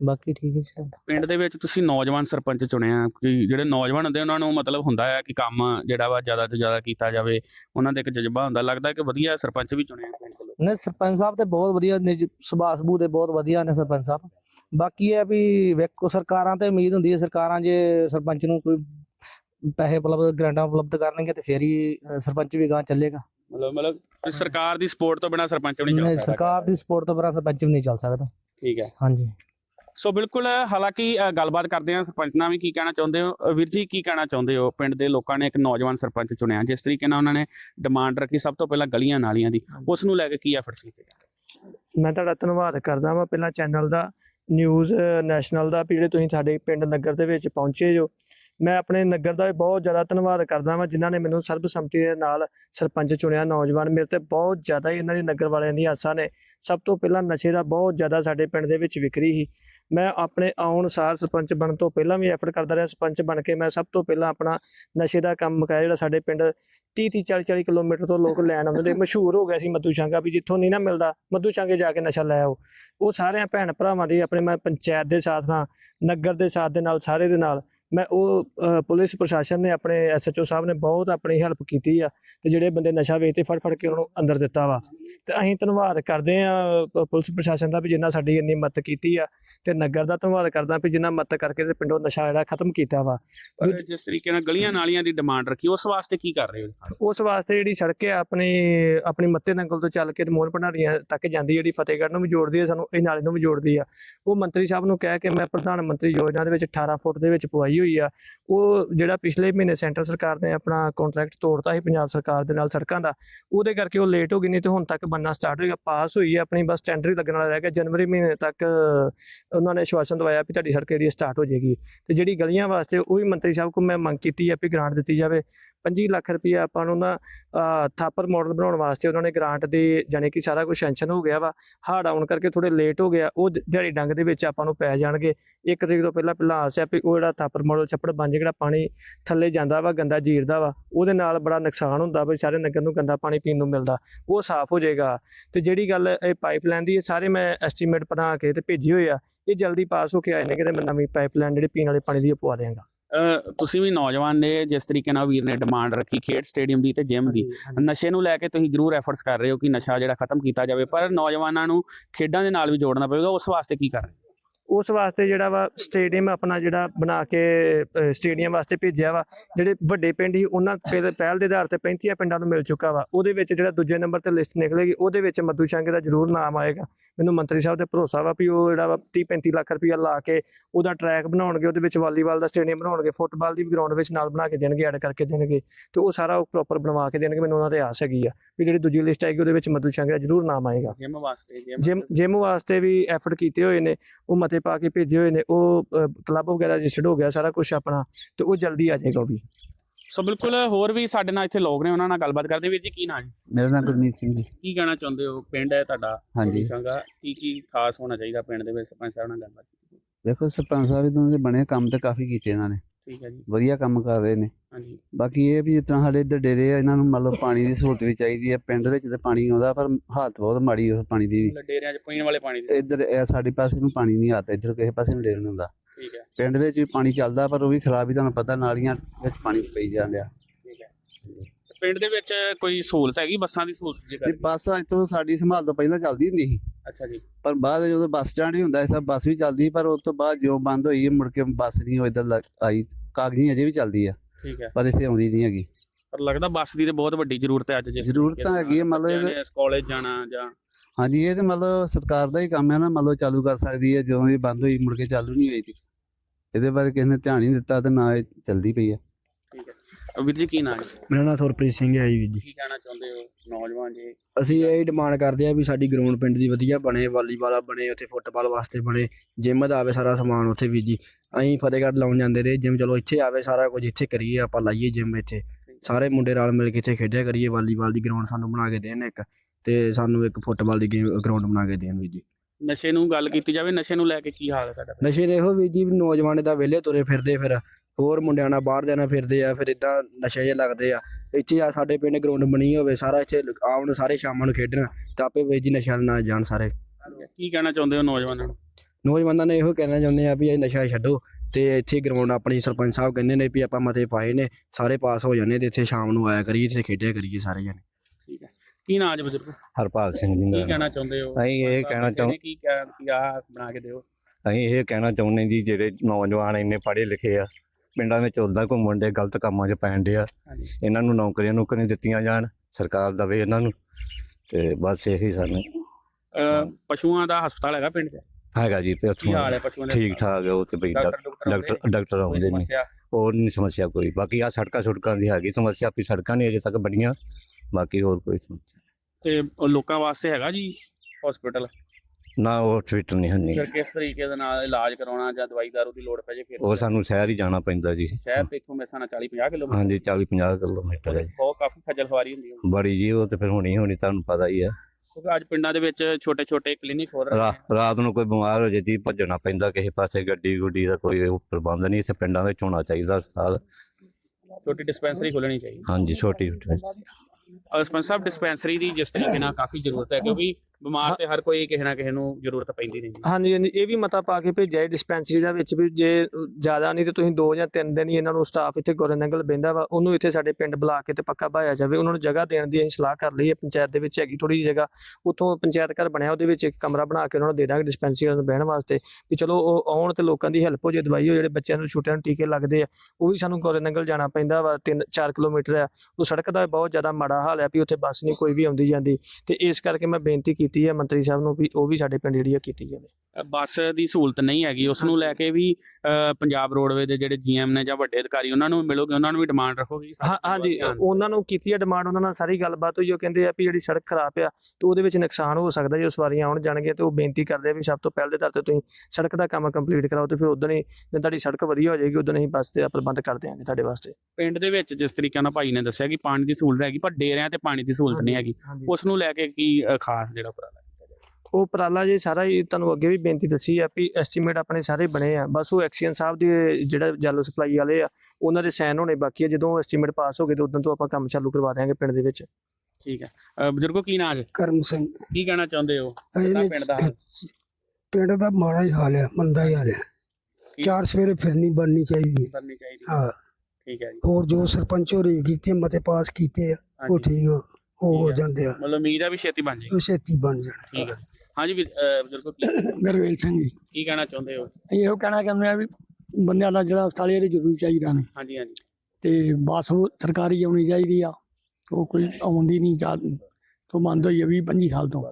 ਬਾਕੀ ਠੀਕ ਹੈ ਜੀ ਪਿੰਡ ਦੇ ਵਿੱਚ ਤੁਸੀਂ ਨੌਜਵਾਨ ਸਰਪੰਚ ਚੁਣਿਆ ਕਿ ਜਿਹੜੇ ਨੌਜਵਾਨ ਹੁੰਦੇ ਉਹਨਾਂ ਨੂੰ ਮਤਲਬ ਹੁੰਦਾ ਹੈ ਕਿ ਕੰਮ ਜਿਹੜਾ ਵਾ ਜ਼ਿਆਦਾ ਤੋਂ ਜ਼ਿਆਦਾ ਕੀਤਾ ਜਾਵੇ ਉਹਨਾਂ ਦੇ ਇੱਕ ਜਜ਼ਬਾ ਹੁੰਦਾ ਲੱਗਦਾ ਕਿ ਵਧੀਆ ਸਰਪੰਚ ਵੀ ਚੁਣਿਆ ਪਿੰਡ ਲੋਕ ਨੇ ਸਰਪੰਚ ਸਾਹਿਬ ਤੇ ਬਹੁਤ ਵਧੀਆ ਨੇ ਜੀ, ਸੁਭਾਅ ਸਬੂਤ ਤੇ ਬਹੁਤ ਵਧੀਆ ਨੇ ਸਰਪੰਚ ਸਾਹਿਬ। ਬਾਕੀ ਇਹ ਆ ਵੀ ਵੇਖੋ ਸਰਕਾਰਾਂ ਤੇ ਉਮੀਦ ਹੁੰਦੀ ਹੈ ਸਰਕਾਰਾਂ ਜੇ ਸਰਪੰਚ ਨੂੰ ਕੋਈ ਪੈਸੇ ਉਪਲਬਧ ਗ੍ਰਾਂਟਾਂ ਉਪਲਬਧ ਕਰਨਗੇ ਤੇ ਫੇਰ ਹੀ ਅ, ਸਰਪੰਚ ਵੀ ਗਾਂ ਚੱਲੇਗਾ। ਮਤਲਬ ਮਤਲਬ ਸਰਕਾਰ ਦੀ ਸਪੋਰਟ ਤੋਂ ਬਿਨਾ ਸਰਪੰਚ ਵੀ ਨਹੀਂ ਚੱਲ ਨਹੀਂ ਸਕਦਾ। ਸਰਕਾਰ ਦੀ ਸਪੋਰਟ ਤੋਂ ਬਿਨਾਂ ਸਰਪੰਚ ਵੀ ਨਹੀਂ ਚੱਲ ਸਕਦਾ। ਠੀਕ ਹੈ। ਹਾਂਜੀ। ਸੋ ਬਿਲਕੁਲ ਹਾਲਾਂਕਿ ਗੱਲਬਾਤ ਕਰਦੇ ਹਾਂ ਸਰਪੰਚ ਨਾਲ ਵੀ ਕੀ ਕਹਿਣਾ ਚਾਹੁੰਦੇ ਹੋ? ਵੀਰ ਜੀ ਕੀ ਕਹਿਣਾ ਚਾਹੁੰਦੇ ਹੋ? ਪਿੰਡ ਦੇ ਲੋਕਾਂ ਨੇ ਇੱਕ ਨੌਜਵਾਨ ਸਰਪੰਚ ਚੁਣਿਆ ਜਿਸ ਤਰੀਕੇ ਨਾਲ ਉਹਨਾਂ ਨੇ ਡਿਮਾਂਡ ਰੱਖੀ ਸਭ ਤੋਂ ਪਹਿਲਾਂ ਗਲੀਆਂ ਨਾਲੀਆਂ ਦੀ ਉਸ ਨੂੰ ਲੈ ਕੇ ਕੀ ਐਫਰਟਸ ਕੀਤੇ ਮੈਂ ਤੁਹਾਡਾ ਧੰਨਵਾਦ ਕਰਦਾ ਵਾਂ ਪਹਿਲਾਂ ਚੈਨਲ ਦਾ ਨਿਊਜ਼ ਨੈਸ਼ਨਲ ਦਾ ਵੀ ਜਿਹੜੇ ਤੁਸੀਂ ਸਾਡੇ ਪਿੰਡ ਨਗਰ ਦੇ ਵਿੱਚ ਪਹੁੰਚੇ ਜੋ ਮੈਂ ਆਪਣੇ ਨਗਰ ਦਾ ਵੀ ਬਹੁਤ ਜ਼ਿਆਦਾ ਧੰਨਵਾਦ ਕਰਦਾ ਵਾਂ ਜਿਨ੍ਹਾਂ ਨੇ ਮੈਨੂੰ ਸਰਬਸੰਮਤੀ ਦੇ ਨਾਲ ਸਰਪੰਚ ਚੁਣਿਆ ਨੌਜਵਾਨ ਮੇਰੇ ਤੇ ਬਹੁਤ ਜ਼ਿਆਦਾ ਹੀ ਇਹਨਾਂ ਦੀ ਨਗਰ ਵਾਲਿਆਂ ਦੀ ਆਸਾਂ ਨੇ ਸਭ ਤੋਂ ਪਹਿਲਾਂ ਨਸ਼ੇ ਦਾ ਬਹੁਤ ਜ਼ਿਆਦਾ ਸਾਡੇ ਪਿੰਡ ਦੇ ਵਿੱਚ ਵਿਕਰੀ ਸੀ ਮੈਂ ਆਪਣੇ ਆਉਣ ਸਾਰ ਸਰਪੰਚ ਬਣਨ ਤੋਂ ਪਹਿਲਾਂ ਵੀ ਐਫਰਟ ਕਰਦਾ ਰਿਹਾ, ਸਰਪੰਚ ਬਣ ਕੇ ਮੈਂ ਸਭ ਤੋਂ ਪਹਿਲਾਂ ਆਪਣਾ ਨਸ਼ੇ ਦਾ ਕੰਮ ਮੁਕਾਇਆ, ਜਿਹੜਾ ਸਾਡੇ ਪਿੰਡ 30 30 40 40 ਕਿਲੋਮੀਟਰ ਤੋਂ ਲੋਕ ਲੈਣ ਆਉਂਦੇ ਨੇ ਮਸ਼ਹੂਰ ਹੋ ਗਿਆ ਸੀ ਮੱਧੂ ਸ਼ਾਂਗਾ ਵੀ, ਜਿੱਥੋਂ ਨਹੀਂ ਨਾ ਮਿਲਦਾ, ਮੱਧੂ ਸ਼ਾਂਗੇ ਜਾ ਕੇ ਨਸ਼ਾ ਲੈ ਆਓ। ਉਹ ਸਾਰਿਆਂ ਭੈਣ ਭਰਾਵਾਂ ਦੀ ਆਪਣੇ ਮੈਂ ਪੰਚਾਇਤ ਦੇ ਸਾਥ ਨਾਲ ਨਗਰ ਦੇ ਸਾਥ ਦੇ ਨਾਲ, ਸਾਰੇ ਦੇ ਨਾਲ। ਮੈਂ ਉਹ ਪੁਲਿਸ ਪ੍ਰਸ਼ਾਸਨ ਨੇ ਆਪਣੇ ਐਸਐਚਓ ਸਾਹਿਬ ਨੇ ਬਹੁਤ ਆਪਣੀ ਹੈਲਪ ਕੀਤੀ ਆ ਤੇ ਜਿਹੜੇ ਬੰਦੇ ਨਸ਼ਾ ਵੇਚਦੇ ਫੜ ਫੜ ਕੇ ਉਹਨਾਂ ਨੂੰ ਅੰਦਰ ਦਿੱਤਾ ਵਾ। ਤੇ ਅਸੀਂ ਧੰਨਵਾਦ ਕਰਦੇ ਆ ਪੁਲਿਸ ਪ੍ਰਸ਼ਾਸਨ ਦਾ ਵੀ ਜਿੰਨਾ ਸਾਡੀ ਇੰਨੀ ਮਦਦ ਕੀਤੀ ਆ ਤੇ ਨਗਰ ਦਾ ਧੰਨਵਾਦ ਕਰਦਾ ਵੀ ਜਿੰਨਾ ਮਦਦ ਕਰਕੇ ਤੇ ਪਿੰਡੋਂ ਨਸ਼ਾ ਜਿਹੜਾ ਖਤਮ ਕੀਤਾ ਵਾ। ਜਿਸ ਤਰੀਕੇ ਨਾਲ ਗਲੀਆਂ ਨਾਲੀਆਂ ਦੀ ਡਿਮਾਂਡ ਰੱਖੀ ਉਸ ਵਾਸਤੇ ਕੀ ਕਰ ਰਹੇ ਹੋ? ਉਸ ਵਾਸਤੇ ਜਿਹੜੀ ਸੜਕ ਹੈ ਆਪਣੀ ਆਪਣੀ ਮੱਤੇ ਨੰਗਲ ਤੋਂ ਚੱਲ ਕੇ ਤੇ ਮੋਹਨ ਭੰਡਾਰੀਆਂ ਤੱਕ ਜਾਂਦੀ ਜਿਹੜੀ ਫਤਿਹਗੜ੍ਹ ਨੂੰ ਵੀ ਜੋੜਦੀ ਹੈ ਸਾਨੂੰ ਇਹ ਨਾਲੇ ਨੂੰ ਵੀ ਜੋੜਦੀ ਆ। ਉਹ ਮੰਤਰੀ ਸਾਹਿਬ ਨੂੰ ਕਹਿ ਕੇ ਮੈਂ ਪ੍ਰਧਾਨ ਮੰਤਰੀ ਯੋਜਨਾ ਦੇ ਵਿੱਚ 18 ਫੁੱਟ ਦੇ ਵਿੱਚ ਪਵਾਈ ਹੋਈ ਆ, ਉਹ ਜਿਹੜਾ ਪਿਛਲੇ ਮਹੀਨੇ ਸੈਂਟਰ ਸਰਕਾਰ ਨੇ ਆਪਣਾ ਕੰਟਰੈਕਟ ਤੋੜਤਾ ਸੀ ਪੰਜਾਬ ਸਰਕਾਰ ਦੇ ਨਾਲ ਸੜਕਾਂ ਦਾ, ਉਹਦੇ ਕਰਕੇ ਉਹ ਲੇਟ ਹੋ ਗਈ ਨਹੀਂ ਤੇ ਹੁਣ ਤੱਕ ਬੰਨਾ ਸਟਾਰਟ ਹੋਏਗਾ ਪਾਸ ਹੋਈ ਹੈ ਆਪਣੀ ਬਸ ਟੈਂਡਰ ਹੀ ਲੱਗਣ ਵਾਲਾ ਰਹਿ ਗਿਆ, ਜਨਵਰੀ ਮਹੀਨੇ ਤੱਕ ਉਹਨਾਂ ਨੇ ਆਸ਼ਵਾਸਨ ਦਵਾਇਆ ਵੀ ਤੁਹਾਡੀ ਸੜਕ ਜਿਹੜੀ ਸਟਾਰਟ ਹੋ ਜਾਏਗੀ, ਤੇ ਜਿਹੜੀ ਗਲੀਆਂ ਵਾਸਤੇ ਉਹ ਵੀ ਮੰਤਰੀ ਸਾਹਿਬ ਕੋਲ ਮੈਂ ਮੰਗ ਕੀਤੀ ਹੈ ਵੀ ਗ੍ਰਾਂਟ ਦਿੱਤੀ ਜਾਵੇ 25 ਲੱਖ ਰੁਪਏ ਆਪਾਂ ਨੂੰ ਨਾ, ਅਹ, ਥਾਪਰ ਮਾਡਲ ਬਣਾਉਣ ਵਾਸਤੇ ਉਹਨਾਂ ਨੇ ਗ੍ਰਾਂਟ ਦੇ, ਜਾਣੀ ਕਿ ਸਾਰਾ ਕੁਝ ਸੈਂਕਸ਼ਨ ਹੋ ਗਿਆ ਵਾ ਹਾਰਡ ਆਉਣ ਕਰਕੇ ਥੋੜੇ ਲੇਟ ਹੋ ਗਿਆ, ਉਹ ਦ- ਦਿਹਾੜੀ ਡੰਗ ਦੇ ਵਿੱਚ ਆਪਾਂ ਨੂੰ ਪੈ ਜਾਣਗੇ, ਇੱਕ ਤਰੀਕ ਤੋਂ ਪਹਿਲਾਂ ਪਹਿਲਾਂ ਆਸ ਹੈ ਵੀ ਉਹ ਜਿਹੜਾ ਥਾਪਰ ਮਾਡਲ ਛੱਪੜ ਬਣ ਜੇ ਜਿਹੜਾ ਪਾਣੀ ਥੱਲੇ ਜਾਂਦਾ ਵਾ ਗੰਦਾ ਜੀਰਦਾ ਵਾ ਉਹਦੇ ਨਾਲ ਬੜਾ ਨੁਕਸਾਨ ਹੁੰਦਾ ਵੀ ਸਾਰੇ ਨਗਰ ਨੂੰ ਗੰਦਾ ਪਾਣੀ ਪੀਣ ਨੂੰ ਮਿਲਦਾ ਉਹ ਸਾਫ਼ ਹੋ ਜਾਏਗਾ। ਤੇ ਜਿਹੜੀ ਗੱਲ ਇਹ ਪਾਈਪਲਾਈਨ ਦੀ ਇਹ ਸਾਰੇ ਮੈਂ ਐਸਟੀਮੇਟ ਬਣਾ ਕੇ ਤੇ ਭੇਜੀ ਹੋਈ ਆ ਇਹ ਜਲਦੀ ਪਾਸ ਹੋ ਕੇ ਆਏ ਨੇ ਕਿਤੇ ਮੈਂ ਨਵੀਂ ਪਾਈਪਲਾਈਨ ਜਿਹੜੀ ਪੀਣ ਵਾਲੇ ਪਾਣੀ ਦੀ ਉਹ ਪਵਾ ਦੇਵਾਂਗਾ ਤੁਸੀਂ ਵੀ ਨੌਜਵਾਨ ਨੇ ਜਿਸ ਤਰੀਕੇ ਨਾਲ ਵੀਰ ਨੇ ਡਿਮਾਂਡ ਰੱਖੀ ਖੇਡ ਸਟੇਡੀਅਮ ਦੀ ਤੇ ਜਿਮ ਦੀ ਨਸ਼ੇ ਨੂੰ ਲੈ ਕੇ ਤੁਸੀਂ ਜ਼ਰੂਰ ਐਫਰਟਸ ਕਰ ਰਹੇ ਹੋ ਕਿ ਨਸ਼ਾ ਜਿਹੜਾ ਖਤਮ ਕੀਤਾ ਜਾਵੇ ਪਰ ਨੌਜਵਾਨਾਂ ਨੂੰ ਖੇਡਾਂ ਦੇ ਨਾਲ ਵੀ ਜੋੜਨਾ ਪਵੇਗਾ ਉਸ ਵਾਸਤੇ ਕੀ ਕਰ ਰਹੇ? ਉਸ ਵਾਸਤੇ ਜਿਹੜਾ ਵਾ ਸਟੇਡੀਅਮ ਆਪਣਾ ਜਿਹੜਾ ਬਣਾ ਕੇ ਸਟੇਡੀਅਮ ਵਾਸਤੇ ਭੇਜਿਆ ਵਾ ਜਿਹੜੇ ਵੱਡੇ ਪਿੰਡ ਸੀ ਉਹਨਾਂ ਪਹਿਲ ਦੇ ਆਧਾਰ ਤੇ 35 ਪਿੰਡਾਂ ਨੂੰ ਮਿਲ ਚੁੱਕਾ ਵਾ। ਉਹਦੇ ਵਿੱਚ ਜਿਹੜਾ ਦੂਜੇ ਨੰਬਰ ਤੇ ਲਿਸਟ ਨਿਕਲੇਗੀ ਉਹਦੇ ਵਿੱਚ ਮੱਧੂ ਸ਼ਾਂਗੇ ਦਾ ਜ਼ਰੂਰ ਨਾਮ ਆਏਗਾ। ਮੈਨੂੰ ਮੰਤਰੀ ਸਾਹਿਬ ਤੇ ਭਰੋਸਾ ਵਾ ਵੀ ਉਹ ਜਿਹੜਾ ਵਾ 30 35 ਲੱਖ ਰੁਪਇਆ ਲਾ ਕੇ ਉਹਦਾ ਟਰੈਕ ਬਣਾਉਣਗੇ ਉਹਦੇ ਵਿੱਚ ਵਾਲੀਬਾਲ ਦਾ ਸਟੇਡੀਅਮ ਬਣਾਉਣਗੇ ਫੁੱਟਬਾਲ ਦੀ ਵੀ ਗਰਾਊਂਡ ਵਿੱਚ ਨਾਲ ਬਣਾ ਕੇ ਦੇਣਗੇ ਐਡ ਕਰਕੇ ਦੇਣਗੇ ਤੇ ਉਹ ਸਾਰਾ ਉਹ ਪ੍ਰੋਪਰ ਬਣਵਾ ਕੇ ਦੇਣਗੇ ਮੈਨੂੰ ਉਹਨਾਂ ਤੇ ਆਸ ਹੈਗੀ ਆ ਵੀ ਜਿਹੜੀ ਦੂਜੀ ਲਿਸਟ ਆਏਗੀ ਉਹਦੇ ਵਿੱਚ ਮੱਧੂ ਸ਼ਾਂਗੇ ਦਾ ਜ਼ਰੂਰ ਨਾਮ ਆਏਗਾ। ਜਿਮ ਵਾਸਤੇ ਜਿਮ ਜਿਮ ਵਾਸਤੇ। ਵੀ ਐਫਰਟ ਕੀਤੇ ਹੋਏ ਨੇ ਉਹ ਮਤੇ ਪਾ ਕੇ ਭੇਜੇ ਹੋਏ ਨੇ ਉਹ ਕਲੱਬ ਵਗੈਰਾ ਰਜਿਸਟਰਡ ਹੋ ਗਿਆ ਸਾਰਾ ਕੁਝ ਆਪਣਾ ਤੇ ਉਹ ਜਲਦੀ ਆ ਜਾਏਗਾ ਉਹ ਵੀ। ਸੋ ਬਿਲਕੁਲ ਹੋਰ ਵੀ ਸਾਡੇ ਨਾਲ ਇੱਥੇ ਲੋਕ ਨੇ ਉਹਨਾਂ ਨਾਲ ਗੱਲਬਾਤ ਕਰਦੇ ਵੀਰ ਜੀ ਕੀ ਨਾਂ ਜੀ? ਮੇਰਾ ਨਾਮ ਗੁਰਮੀਤ ਸਿੰਘ ਜੀ। ਕੀ ਕਹਿਣਾ ਚਾਹੁੰਦੇ ਹੋ? ਪਿੰਡ ਹੈ ਤੁਹਾਡਾ ਹਾਂਜੀ। ਸੰਗਾ ਕੀ ਕੀ ਖਾਸ ਹੋਣਾ ਚਾਹੀਦਾ ਪਿੰਡ ਦੇ ਵਿੱਚ? ਸਰਪੰਚ ਸਾਹਿਬ ਨਾਲ ਗੱਲਬਾਤ ਵੇਖੋ ਸਰਪੰਚ ਸਾਹਿਬ ਇਦੋਂ ਦੇ ਬਣੇ ਕੰਮ ਤੇ ਕਾਫੀ ਕੀਤੇ ਇਹਨਾਂ ਨੇ। ਠੀਕ ਹੈ ਜੀ। ਵਧੀਆ ਕੰਮ ਕਰ ਰਹੇ ਨੇ। ਹਾਂਜੀ। ਬਾਕੀ ਇਹ ਵੀ ਜਿਸ ਤਰ੍ਹਾਂ ਸਾਡੇ ਇੱਧਰ ਡੇਰੇ ਆ ਇਹਨਾਂ ਨੂੰ ਮੰਨ ਲਓ ਪਾਣੀ ਦੀ ਸਹੂਲਤ ਵੀ ਚਾਹੀਦੀ ਹੈ। ਪਿੰਡ ਵਿੱਚ ਤੇ ਪਾਣੀ ਆਉਂਦਾ ਪਰ ਹਾਲਤ ਬਹੁਤ ਮਾੜੀ ਉਸ ਪਾਣੀ ਦੀ ਵੀ। ਮਤਲਬ ਡੇਰਿਆਂ 'ਚ ਪੀਣ ਵਾਲੇ ਪਾਣੀ ਦੀ। ਇੱਧਰ ਇਹ ਸਾਡੇ ਪਾਸੇ ਨੂੰ ਪਾਣੀ ਨਹੀਂ ਆਤਾ ਇੱਧਰ ਕਿਸੇ ਪਾਸੇ ਨੂੰ ਡੇਰੇ ਹੁੰਦਾ ਠੀਕ ਹੈ। ਪਿੰਡ ਵਿੱਚ ਵੀ ਪਾਣੀ ਚੱਲਦਾ ਪਰ ਉਹ ਵੀ ਖਰਾਬ ਹੀ ਤੁਹਾਨੂੰ ਪਤਾ ਨਾਲੀਆਂ ਵਿੱਚ ਪਾਣੀ ਪਈ ਜਾਂਦਾ ਠੀਕ ਹੈ। ਪਿੰਡ ਦੇ ਵਿੱਚ ਕੋਈ ਸਹੂਲਤ ਹੈਗੀ ਬੱਸਾਂ ਦੀ ਸਹੂਲਤ ਜੀ ਇਹ ਬੱਸ ਅੱਜ ਤੋਂ ਸਾਡੀ ਸੰਭਾਲ ਤੋਂ ਪਹਿਲਾਂ ਚੱਲਦੀ ਹੁੰਦੀ ਸੀ। ਅੱਛਾ ਜੀ। ਪਰ ਬਾਅਦ ਜਦੋਂ ਬੱਸ ਸਟੈਂਡ ਹੀ ਹੁੰਦਾ ਸੀ ਬੱਸ ਵੀ ਚੱਲਦੀ ਸੀ, ਪਰ ਉਸ ਤੋਂ ਬਾਅਦ ਜੋ ਬੰਦ ਹੋਈ ਮੁੜ ਕੇ ਬੱਸ ਨਹੀਂ ਉਹ ਇੱਧਰ ਆਈ। ਕਾਗਜ਼ੀ ਅਜੇ ਵੀ ਚੱਲਦੀ ਆ ਠੀਕ ਹੈ। ਪਰ ਇੱਥੇ ਆਉਂਦੀ ਨਹੀਂ ਹੈਗੀ। ਪਰ ਲੱਗਦਾ ਬੱਸ ਦੀ ਤੇ ਬਹੁਤ ਵੱਡੀ ਜ਼ਰੂਰਤ ਹੈ ਅੱਜ ਜਿਸ ਜ਼ਰੂਰਤ ਤਾਂ ਹੈਗੀ ਹੈ, ਮਤਲਬ ਕਾਲਜ ਜਾਣਾ ਜਾਂ ਹਾਂਜੀ ਇਹ ਤੇ ਮਤਲਬ ਸਰਕਾਰ ਦਾ ਹੀ ਕੰਮ ਹੈ ਨਾ ਮਤਲਬ ਚਾਲੂ ਕਰ ਸਕਦੀ ਹੈ ਜਦੋਂ ਇਹ ਬੰਦ ਹੋਈ ਮੁੜ ਕੇ ਚਾਲੂ ਨਹੀਂ ਹੋਈ। ਤੀ ਇਹਦੇ ਬਾਰੇ ਕਿਸੇ ਨੇ ਧਿਆਨ ਨਹੀਂ ਦਿੱਤਾ ਤੇ ਨਾ ਇਹ ਚਲਦੀ ਪਈ ਆ ਠੀਕ ਹੈ। ਵੀਰ ਜੀ ਕੀ ਨਾਂ ਜੀ? ਮੇਰਾ ਨਾਮ ਸੁਰਪ੍ਰੀਤ ਸਿੰਘ ਹੈ ਜੀ ਵੀਰ ਜੀ। ਕੀ ਕਹਿਣਾ ਚਾਹੁੰਦੇ ਹੋ ਨੌਜਵਾਨ ਜੀ? ਅਸੀਂ ਇਹ ਡਿਮਾਂਡ ਕਰਦੇ ਆ ਵੀ ਸਾਡੀ ਗਰਾਊਂਡ ਪਿੰਡ ਦੀ ਵਧੀਆ ਬਣੇ ਵਾਲੀਬਾਲ ਬਣੇ ਉੱਥੇ ਫੁੱਟਬਾਲ ਵਾਸਤੇ ਬਣੇ ਜਿਮ ਦਾ ਆਵੇ ਸਾਰਾ ਸਮਾਨ ਉੱਥੇ ਵੀਰ ਜੀ। ਅਸੀਂ ਫਤਿਹਗੜ੍ਹ ਲਾਉਣ ਜਾਂਦੇ ਰਹੇ ਜਿਮ ਚਲੋ ਇੱਥੇ ਆਵੇ ਸਾਰਾ ਕੁਝ ਇੱਥੇ ਕਰੀਏ ਆਪਾਂ ਲਾਈਏ ਜਿਮ ਇੱਥੇ। ਸਾਰੇ ਮੁੰਡੇ ਰਲ ਮਿਲ ਕੇ ਇੱਥੇ ਖੇਡਿਆ ਕਰੀਏ ਵਾਲੀਬਾਲ ਦੀ ਗਰਾਊਂਡ ਸਾਨੂੰ ਬਣਾ ਕੇ ਦੇਣ ਇੱਕ ਤੇ ਸਾਨੂੰ ਇੱਕ ਫੁੱਟਬਾਲ ਦੀ ਗੇਮ ਗਰਾਊਂਡ ਬਣਾ ਕੇ ਦੇਣ ਵੀਰ ਜੀ। ਨਸ਼ੇ ਨੂੰ ਗੱਲ ਕੀਤੀ ਜਾਵੇ ਨਸ਼ੇ ਨੂੰ ਲੈ ਕੇ ਕੀ ਹਾਲ ਹੈ ਤੁਹਾਡਾ? ਨਸ਼ੇ ਦੇ ਇਹੋ ਵੀਰ ਜੀ ਵੀ ਨੌਜਵਾਨ ਦਾ ਵਿਹਲੇ ਤੁਰੇ ਫਿਰਦੇ ਫਿਰ ਹੋਰ ਮੁੰਡਿਆਂ ਨਾਲ ਬਾਹਰ ਜਾਣਾ ਫਿਰਦੇ ਆ ਫਿਰ ਇਦਾਂ ਨਸ਼ੇ ਜੇ ਲੱਗਦੇ ਆ। ਇੱਥੇ ਆ ਸਾਡੇ ਪਿੰਡ ਗਰਾਊਂਡ ਬਣੀ ਹੋਵੇ ਸਾਰਾ ਇੱਥੇ ਆਉਣ ਸਾਰੇ ਸ਼ਾਮਾਂ ਨੂੰ ਖੇਡਣ ਤਾਂ ਆਪੇ ਵੀਰ ਜੀ ਨਸ਼ਾ ਨਾ ਜਾਣ ਸਾਰੇ। ਕੀ ਕਹਿਣਾ ਚਾਹੁੰਦੇ ਹੋ ਨੌਜਵਾਨਾਂ ਨੂੰ? ਨੌਜਵਾਨਾਂ ਨੇ ਇਹੋ ਕਹਿਣਾ ਚਾਹੁੰਦੇ ਆ ਵੀ ਇਹ ਨਸ਼ਾ ਛੱਡੋ ਤੇ ਇੱਥੇ ਗਰਾਊਂਡ ਆਪਣੀ ਸਰਪੰਚ ਸਾਹਿਬ ਕਹਿੰਦੇ ਨੇ ਵੀ ਆਪਾਂ ਮਤੇ ਪਾਏ ਨੇ ਸਾਰੇ ਪਾਸ ਹੋ ਜਾਂਦੇ ਤੇ ਇੱਥੇ ਸ਼ਾਮ ਨੂੰ ਆਇਆ ਕਰੀਏ ਤੇ ਖੇਡਿਆ ਕਰੀਏ ਸਾਰੇ ਜਣੇ। ਠੀਕ ਹੈ। ਕੀ ਨਾਂ ਅੱਜ ਬਜ਼ੁਰਗ? ਹਰਪਾਲ ਸਿੰਘ ਜੀ ਕੀ ਕਹਿਣਾ ਚਾਹੁੰਦੇ ਹੋ? ਅਸੀਂ ਇਹ ਕਹਿਣਾ ਚਾਹੁੰ- ਕੀ ਕਹਿ ਕੀ ਆ ਬਣਾ ਕੇ ਦਿਓ। ਅਸੀਂ ਇਹ ਕਹਿਣਾ ਚਾਹੁੰਦੇ ਜੀ ਜਿਹੜੇ ਨੌਜਵਾਨ ਇੰਨੇ ਪੜ੍ਹੇ ਲਿਖੇ ਆ ਪਿੰਡਾਂ ਵਿੱਚ ਉਦਾਂ ਘੁੰਮਣ ਦੇ ਗਲਤ ਕੰਮਾਂ 'ਚ ਪੈਣ ਦੇ ਆ ਹਾਂਜੀ। ਇਹਨਾਂ ਨੂੰ ਨੌਕਰੀਆਂ ਨੌਕਰੀਆਂ ਦਿੱਤੀਆਂ ਜਾਣ ਸਰਕਾਰ ਦਵੇ ਇਹਨਾਂ ਨੂੰ ਤੇ ਬਸ ਇਹੀ ਸਾਨੂੰ। ਅਹ ਪਸ਼ੂਆਂ ਦਾ ਹਸਪਤਾਲ ਹੈਗਾ ਪਿੰਡ 'ਚ? ਹੈਗਾ ਜੀ ਤੇ ਕੀ ਹਾਲ ਹੈ ਪਸ਼ੂਆਂ ਦਾ ਠੀਕ ਠਾਕ ਆ ਉਹ ਤੇ ਬਈ ਡਾਕਟਰ ਡਾਕਟਰ ਡਾਕਟਰ ਡਾਕਟਰ ਆਉਂਦੇ ਨੇ। ਸਮੱਸਿਆ? ਹੋਰ ਨਹੀਂ ਸਮੱਸਿਆ ਕੋਈ ਬਾਕੀ ਆ ਸੜਕਾਂ ਸੁੜਕਾਂ ਦੀ ਹੈਗੀ ਸਮੱਸਿਆ ਵੀ ਸੜਕਾਂ ਨਹੀਂ ਅਜੇ ਤੱਕ ਬਣੀਆਂ। ਬਾਕੀ ਹੋਰ ਕੋਈ ਸਮੱਸਿਆ ਤੇ ਉਹ ਲੋਕਾਂ ਵਾਸਤੇ ਹੈਗਾ ਜੀ ਹਸਪੀਟਲ ਨਾ ਉਹ ਟਵਿੱਟਰ ਨਹੀਂ ਹੁੰਦੀ। ਫਿਰ ਕਿਸ ਤਰੀਕੇ ਦੇ ਨਾਲ ਇਲਾਜ ਕਰਾਉਣਾ ਜਾਂ ਦਵਾਈ ਦਾਰੂ ਦੀ ਲੋੜ ਪੈ ਜੇ ਫਿਰ? ਉਹ ਸਾਨੂੰ ਸ਼ਹਿਰ ਹੀ ਜਾਣਾ ਪੈਂਦਾ ਜੀ। ਸ਼ਹਿਰ ਤੇ ਇੱਥੋਂ ਮੇਸਾਂ 40 50 ਕਿਲੋਮੀਟਰ। ਹਾਂਜੀ 40 50 ਕਿਲੋਮੀਟਰ ਹੈ ਜੀ। ਬਹੁਤ ਕਾਫੀ ਖੱਜਲ ਖਵਾਰੀ ਹੁੰਦੀ ਹੈ ਬੜੀ ਜੀ ਉਹ ਤੇ ਫਿਰ ਹੋਣੀ ਹੋਣੀ ਤੁਹਾਨੂੰ ਪਤਾ ਹੀ ਆ। ਕਿਉਂਕਿ ਅੱਜ ਪਿੰਡਾਂ ਦੇ ਵਿੱਚ ਛੋਟੇ ਛੋਟੇ ਕਲੀਨਿਕ ਖੋਲ ਰਹੇ ਰਾ- ਰਾਤ ਨੂੰ ਕੋਈ ਬਿਮਾਰ ਹੋ ਜੇ ਜੀ ਭੱਜਣਾ ਪੈਂਦਾ ਕਿਸੇ ਪਾਸੇ ਗੱਡੀ ਗੁੱਡੀ ਦਾ ਕੋਈ ਉਹ ਪ੍ਰਬੰਧ ਨਹੀਂ ਇੱਥੇ ਪਿੰਡਾਂ ਵਿੱਚ ਹੋਣਾ ਚਾਹੀਦਾ ਹਸਪਤਾਲ। ਛੋਟੀ ਡਿਸਪੈਂਸਰੀ ਖੋਲਣੀ ਚਾਹੀਦੀ। ਹਾਂਜੀ ਛੋਟੀ ਅਹ ਸਰਪੰਚ ਸਾਹਿਬ ਡਿਸਪੈਂਸਰੀ ਦੀ ਜਿਸ ਤਰੀਕੇ ਨਾਲ ਕਾਫੀ ਜ਼ਰੂਰਤ ਹੈ ਕਿਉਂਕਿ ਬਿਮਾਰ ਤੇ ਹਰ ਕੋਈ ਕਿਸੇ ਨਾ ਕਿਸੇ ਨੂੰ ਜ਼ਰੂਰਤ ਪੈਂਦੀ ਰਹਿੰਦੀ ਹੈ। ਹਾਂਜੀ ਹਾਂਜੀ ਇਹ ਵੀ ਮਤਾ ਪਾ ਕੇ ਭੇਜਿਆ ਹੈ ਡਿਸਪੈਂਸਰੀ ਦਾ ਵਿੱਚ ਵੀ ਜੇ ਜ਼ਿਆਦਾ ਨਹੀਂ ਤੇ ਤੁਸੀਂ ਦੋ ਜਾਂ ਤਿੰਨ ਦਿਨ ਹੀ ਇਹਨਾਂ ਨੂੰ ਸਟਾਫ ਇੱਥੇ ਗੋਰਨੰਗਲ ਬਹਿੰਦਾ ਵਾ ਉਹਨੂੰ ਇੱਥੇ ਸਾਡੇ ਪਿੰਡ ਬੁਲਾ ਕੇ ਤੇ ਪੱਕਾ ਭਾਇਆ ਜਾਵੇ। ਉਹਨਾਂ ਨੂੰ ਜਗ੍ਹਾ ਦੇਣ ਦੀ ਅਸੀਂ ਸਲਾਹ ਕਰ ਲਈ ਹੈ। ਪੰਚਾਇਤ ਦੇ ਵਿੱਚ ਹੈਗੀ ਥੋੜੀ ਜਿਹੀ ਜਗ੍ਹਾ। ਉੱਥੋਂ ਪੰਚਾਇਤ ਘਰ ਬਣਿਆ ਉਹਦੇ ਵਿੱਚ ਇੱਕ ਕਮਰਾ ਬਣਾ ਕੇ ਉਹਨਾਂ ਨੂੰ ਦੇ ਦਾਂਗੇ ਡਿਸਪੈਂਸਰੀ ਨੂੰ ਬਹਿਣ ਵਾਸਤੇ ਵੀ ਚਲੋ ਉਹ ਆਉਣ ਤੇ ਲੋਕਾਂ ਦੀ ਹੈਲਪ ਹੋ ਜੇ ਦਵਾਈ ਹੋ ਜਿਹੜੇ ਬੱਚਿਆਂ ਨੂੰ ਛੋਟਿਆਂ ਨੂੰ ਟੀਕੇ ਲੱਗਦੇ ਆ ਉਹ ਵੀ ਸਾਨੂੰ ਗੋਰਨੰਗਲ ਜਾਣਾ ਪੈਂਦਾ ਵਾ। 3-4 ਕਿਲੋਮੀਟਰ ਆ। ਉਹ ਸੜਕ ਦਾ ਬਹੁਤ ਜ਼ਿਆਦਾ ਮਾੜਾ ਹਾਲ ਹੈ ਵੀ ਉੱਥੇ ਬੱਸ ਨਹੀਂ ਕੋਈ ਵੀ ਆਉਂਦੀ ਜਾਂਦੀ। ਤੇ ਇਸ ਕਰਕੇ ਮੈਂ ਬੇਨਤੀ ਕੀਤੀ ਕੀਤੀ ਹੈ ਮੰਤਰੀ ਸਾਹਿਬ ਨੂੰ ਵੀ ਉਹ ਵੀ ਸਾਡੇ ਪਿੰਡ ਜਿਹੜੀ ਆ ਕੀਤੀ ਜਾਵੇ। ਬੱਸ ਦੀ ਸਹੂਲਤ ਨਹੀਂ ਹੈਗੀ ਉਸ ਨੂੰ ਲੈ ਕੇ ਵੀ ਪੰਜਾਬ ਰੋਡਵੇ ਦੇ ਜਿਹੜੇ ਜੀਐਮ ਨੇ ਜਾਂ ਵੱਡੇ ਅਧਿਕਾਰੀ ਉਹਨਾਂ ਨੂੰ ਮਿਲੋਗੇ ਉਹਨਾਂ ਨੂੰ ਵੀ ਡਿਮਾਂਡ ਰੱਖੋਗੇ ਹਾਂਜੀ ਉਹਨਾਂ ਨੂੰ ਕੀਤੀ ਹੈ ਡਿਮਾਂਡ ਉਹਨਾਂ ਨਾਲ ਸਾਰੀ ਗੱਲਬਾਤ ਹੋਈ ਉਹ ਕਹਿੰਦੇ ਆ ਵੀ ਜਿਹੜੀ ਸੜਕ ਖਰਾਬ ਆ ਤੇ ਉਹਦੇ ਵਿੱਚ ਨੁਕਸਾਨ ਹੋ ਸਕਦਾ ਜੇ ਸਵਾਰੀਆਂ ਆਉਣ ਜਾਣਗੇ ਤੇ ਉਹ ਬੇਨਤੀ ਕਰਦੇ ਆ ਵੀ ਸਭ ਤੋਂ ਪਹਿਲ ਦੇ ਦਰ ਤੇ ਤੁਸੀਂ ਸੜਕ ਦਾ ਕੰਮ ਕੰਪਲੀਟ ਕਰਾਓ ਤੇ ਫਿਰ ਉਦੋਂ ਹੀ ਜੇ ਤੁਹਾਡੀ ਸੜਕ ਵਧੀਆ ਹੋ ਜਾਏਗੀ ਉਦੋਂ ਹੀ ਬੱਸ ਤੇ ਪ੍ਰਬੰਧ ਕਰ ਦਿਆਂਗੇ ਤੁਹਾਡੇ ਵਾਸਤੇ। ਪਿੰਡ ਦੇ ਵਿੱਚ ਜਿਸ ਤਰੀਕੇ ਨਾਲ ਭਾਈ ਨੇ ਦੱਸਿਆ ਕਿ ਪਾਣੀ ਦੀ ਸਹੂਲਤ ਹੈਗੀ ਪਰ ਡੇਰਿਆਂ ਤੇ ਪਾਣੀ ਦੀ ਸਹੂਲਤ ਨਹੀਂ ਹੈਗੀ ਉਸ ਨੂੰ ਲੈ ਕੇ ਕੀ ਖਾਸ ਜਿਹੜਾ ਉਪਰਾਲਾ ਉਹ ਉਪਰਾਲਾ ਜੀ ਸਾਰਾ ਹੀ ਤੁਹਾਨੂੰ ਅੱਗੇ ਵੀ ਬੇਨਤੀ ਦੱਸੀ ਆ ਵੀ ਐਸਟੀਮੇਟ ਆਪਣੇ ਸਾਰੇ ਬਣੇ ਆ। ਬਸ ਉਹ ਐਕਸੀਅਨ ਸਾਹਿਬ ਦੇ ਜਿਹੜਾ ਜਲ ਸਪਲਾਈ ਵਾਲੇ ਆ ਉਹਨਾਂ ਦੇ ਸਾਈਨ ਹੋਣੇ ਬਾਕੀ ਆ। ਜਦੋਂ ਐਸਟੀਮੇਟ ਪਾਸ ਹੋ ਗਏ ਤੇ ਉਦੋਂ ਤੋਂ ਆਪਾਂ ਕੰਮ ਚਾਲੂ ਕਰਵਾ ਦਿਆਂਗੇ ਪਿੰਡ ਦੇ ਵਿੱਚ। ਠੀਕ ਹੈ ਬਜ਼ੁਰਗੋ ਕੀ ਨਾਂ ਹੈ ਕਰਮ ਸਿੰਘ। ਕੀ ਕਹਿਣਾ ਚਾਹੁੰਦੇ ਹੋ? ਪਿੰਡ ਦਾ ਹਾਲ? ਪਿੰਡ ਦਾ ਮਾੜਾ ਹੀ ਹਾਲ ਹੈ ਮੰਦਾ ਹੀ ਹਾਲ ਹੈ ਚਾਰ ਸਵੇਰੇ ਫਿਰਨੀ ਬਣਨੀ ਚਾਹੀਦੀ ਹੈ। ਕਰਨੀ ਚਾਹੀਦੀ ਹਾਂ। ਠੀਕ ਹੈ ਜੀ। ਹੋਰ ਜੋ ਸਰਪੰਚ ਹੋਰੀ ਕੀਤੇ ਮਤੇ ਪਾਸ ਕੀਤੇ ਆ ਉਹ ਠੀਕ ਆ, ਉਹ ਹੋ ਆ। ਜਾਂਦੇ ਆ। ਮਤਲਬ ਉਮੀਦ ਆ ਵੀ ਛੇਤੀ ਬਣ ਜਾਏਗੀ। ਉਹ ਛੇਤੀ ਬਣ ਜਾਣਾ। ਠੀਕ ਹੈ ਹਾਂਜੀ ਵੀ- ਅਹ, ਬਜ਼ੁਰਗੋ ਕੀ ਗਰਵੇਲ ਸਿੰਘ ਜੀ। ਕੀ ਕਹਿਣਾ ਚਾਹੁੰਦੇ ਹੋ? ਇਹੋ ਕਹਿਣਾ ਚਾਹੁੰਦੇ ਆ ਵੀ ਬੰਦਿਆਂ ਦਾ ਜਿਹੜਾ ਹਸਪਤਾਲ ਇਹਦੇ ਜ਼ਰੂਰੀ ਚਾਹੀਦਾ ਨੇ। ਹਾਂਜੀ ਹਾਂਜੀ। ਤੇ ਬੱਸ ਉਹ ਸਰਕਾਰੀ ਆਉਣੀ ਚਾਹੀਦੀ ਆ ਉਹ ਕੋਈ ਆਉਂਦੀ ਨਹੀਂ ਜਾਂ ਤੋਂ ਬੰਦ ਹੋਈ ਆ 20 25 ਸਾਲ ਤੋਂ।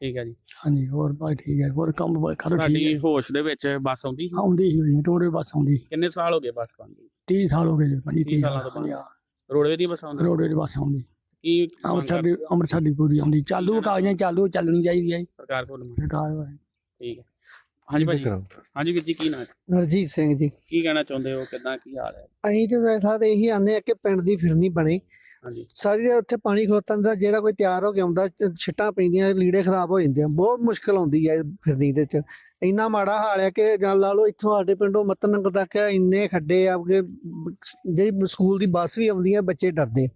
ਠੀਕ ਹੈ ਜੀ। ਹਾਂਜੀ ਹੋਰ ਭਾਈ ਠੀਕ ਹੈ ਹੋਰ ਕੰਮ ਬ- ਕਰੋ ਠੀਕ ਹੈ ਹੋਸ਼ ਦੇ ਵਿੱਚ ਬੱਸ ਆਉਂਦੀ ਸੀ? ਆਉਂਦੀ ਹੀ ਹੋਈ ਟੋੜੇ ਬੱਸ ਆਉਂਦੀ ਕਿੰਨੇ ਸਾਲ ਹੋ ਗਏ ਬੱਸ ਬੰਦ 30 ਸਾਲ ਹੋ ਗਏ ਜੀ 25 ਤੀਹ 30 ਸਾਲਾਂ ਤੋਂ ਬਾਅਦ। ਰੋਡਵੇ ਦੀ ਬੱਸ ਆਉਂਦੀ? ਰੋਡੇ ਦੀ ਬੱਸ ਆਉਂਦੀ। ਕੀ ਮੰਗ ਅੰਮ੍ਰਿਤਸਰ ਦੀ ਅੰਮ੍ਰਿਤਸਰ ਦੀ ਪੂਰੀ ਆਉਂਦੀ। ਚਾਲੂ ਕਾਗਜ਼ਾਂ ਚਾਲੂ ਚੱਲਣੀ ਚਾਹੀਦੀ ਹੈ ਜੀ, ਸਰਕਾਰ ਕੋਲ ਸਰਕਾਰ ਵੱਲੋਂ। ਠੀਕ ਹੈ। ਹਾਂਜੀ ਭਾਜੀ। ਹਾਂਜੀ ਵੀਰ ਜੀ ਕੀ ਨਾਂ ਹੈ? ਹਰਜੀਤ ਸਿੰਘ ਜੀ। ਕੀ ਕਹਿਣਾ ਚਾਹੁੰਦੇ ਹੋ? ਕਿਦਾਂ ਕੀ ਹਾਲ ਹੈ? ਅਸੀਂ ਤੇ ਵੈਸਾ ਤੇ ਇਹੀ ਆਨੇ ਆ ਕਿ ਪਿੰਡ ਦੀ ਫਿਰਨੀ ਬਣੇ। ਹਾਂਜੀ। ਸਾਰੀ ਦੇ ਉੱਥੇ ਪਾਣੀ ਖਲੋਤਣ ਦਾ ਜਿਹੜਾ ਕੋਈ ਤਿਆਰ ਹੋ ਕੇ ਆਉਂਦਾ ਚ- ਛਿੱਟਾਂ ਪੈਂਦੀਆਂ ਲੀੜੇ ਖਰਾਬ ਹੋ ਜਾਂਦੇ ਆ। ਬਹੁਤ ਮੁਸ਼ਕਲ ਆਉਂਦੀ ਹੈ ਫਿਰਨੀ ਦੇ ਚ ਇੰਨਾ ਮਾੜਾ ਹਾਲ ਹੈ ਕਿ ਜਾਂ ਲਾ ਲਓ ਇੱਥੋਂ ਸਾਡੇ ਪਿੰਡੋਂ ਮਤਨਗਰ ਤੱਕ ਇੰਨੇ ਖੱਡੇ ਆ ਕਿ ਜਿਹੜੀ ਸਕੂਲ ਦੀ ਬੱਸ ਵੀ ਆਉਂਦੀ ਹੈ ਬੱਚੇ ਡਰਦੇ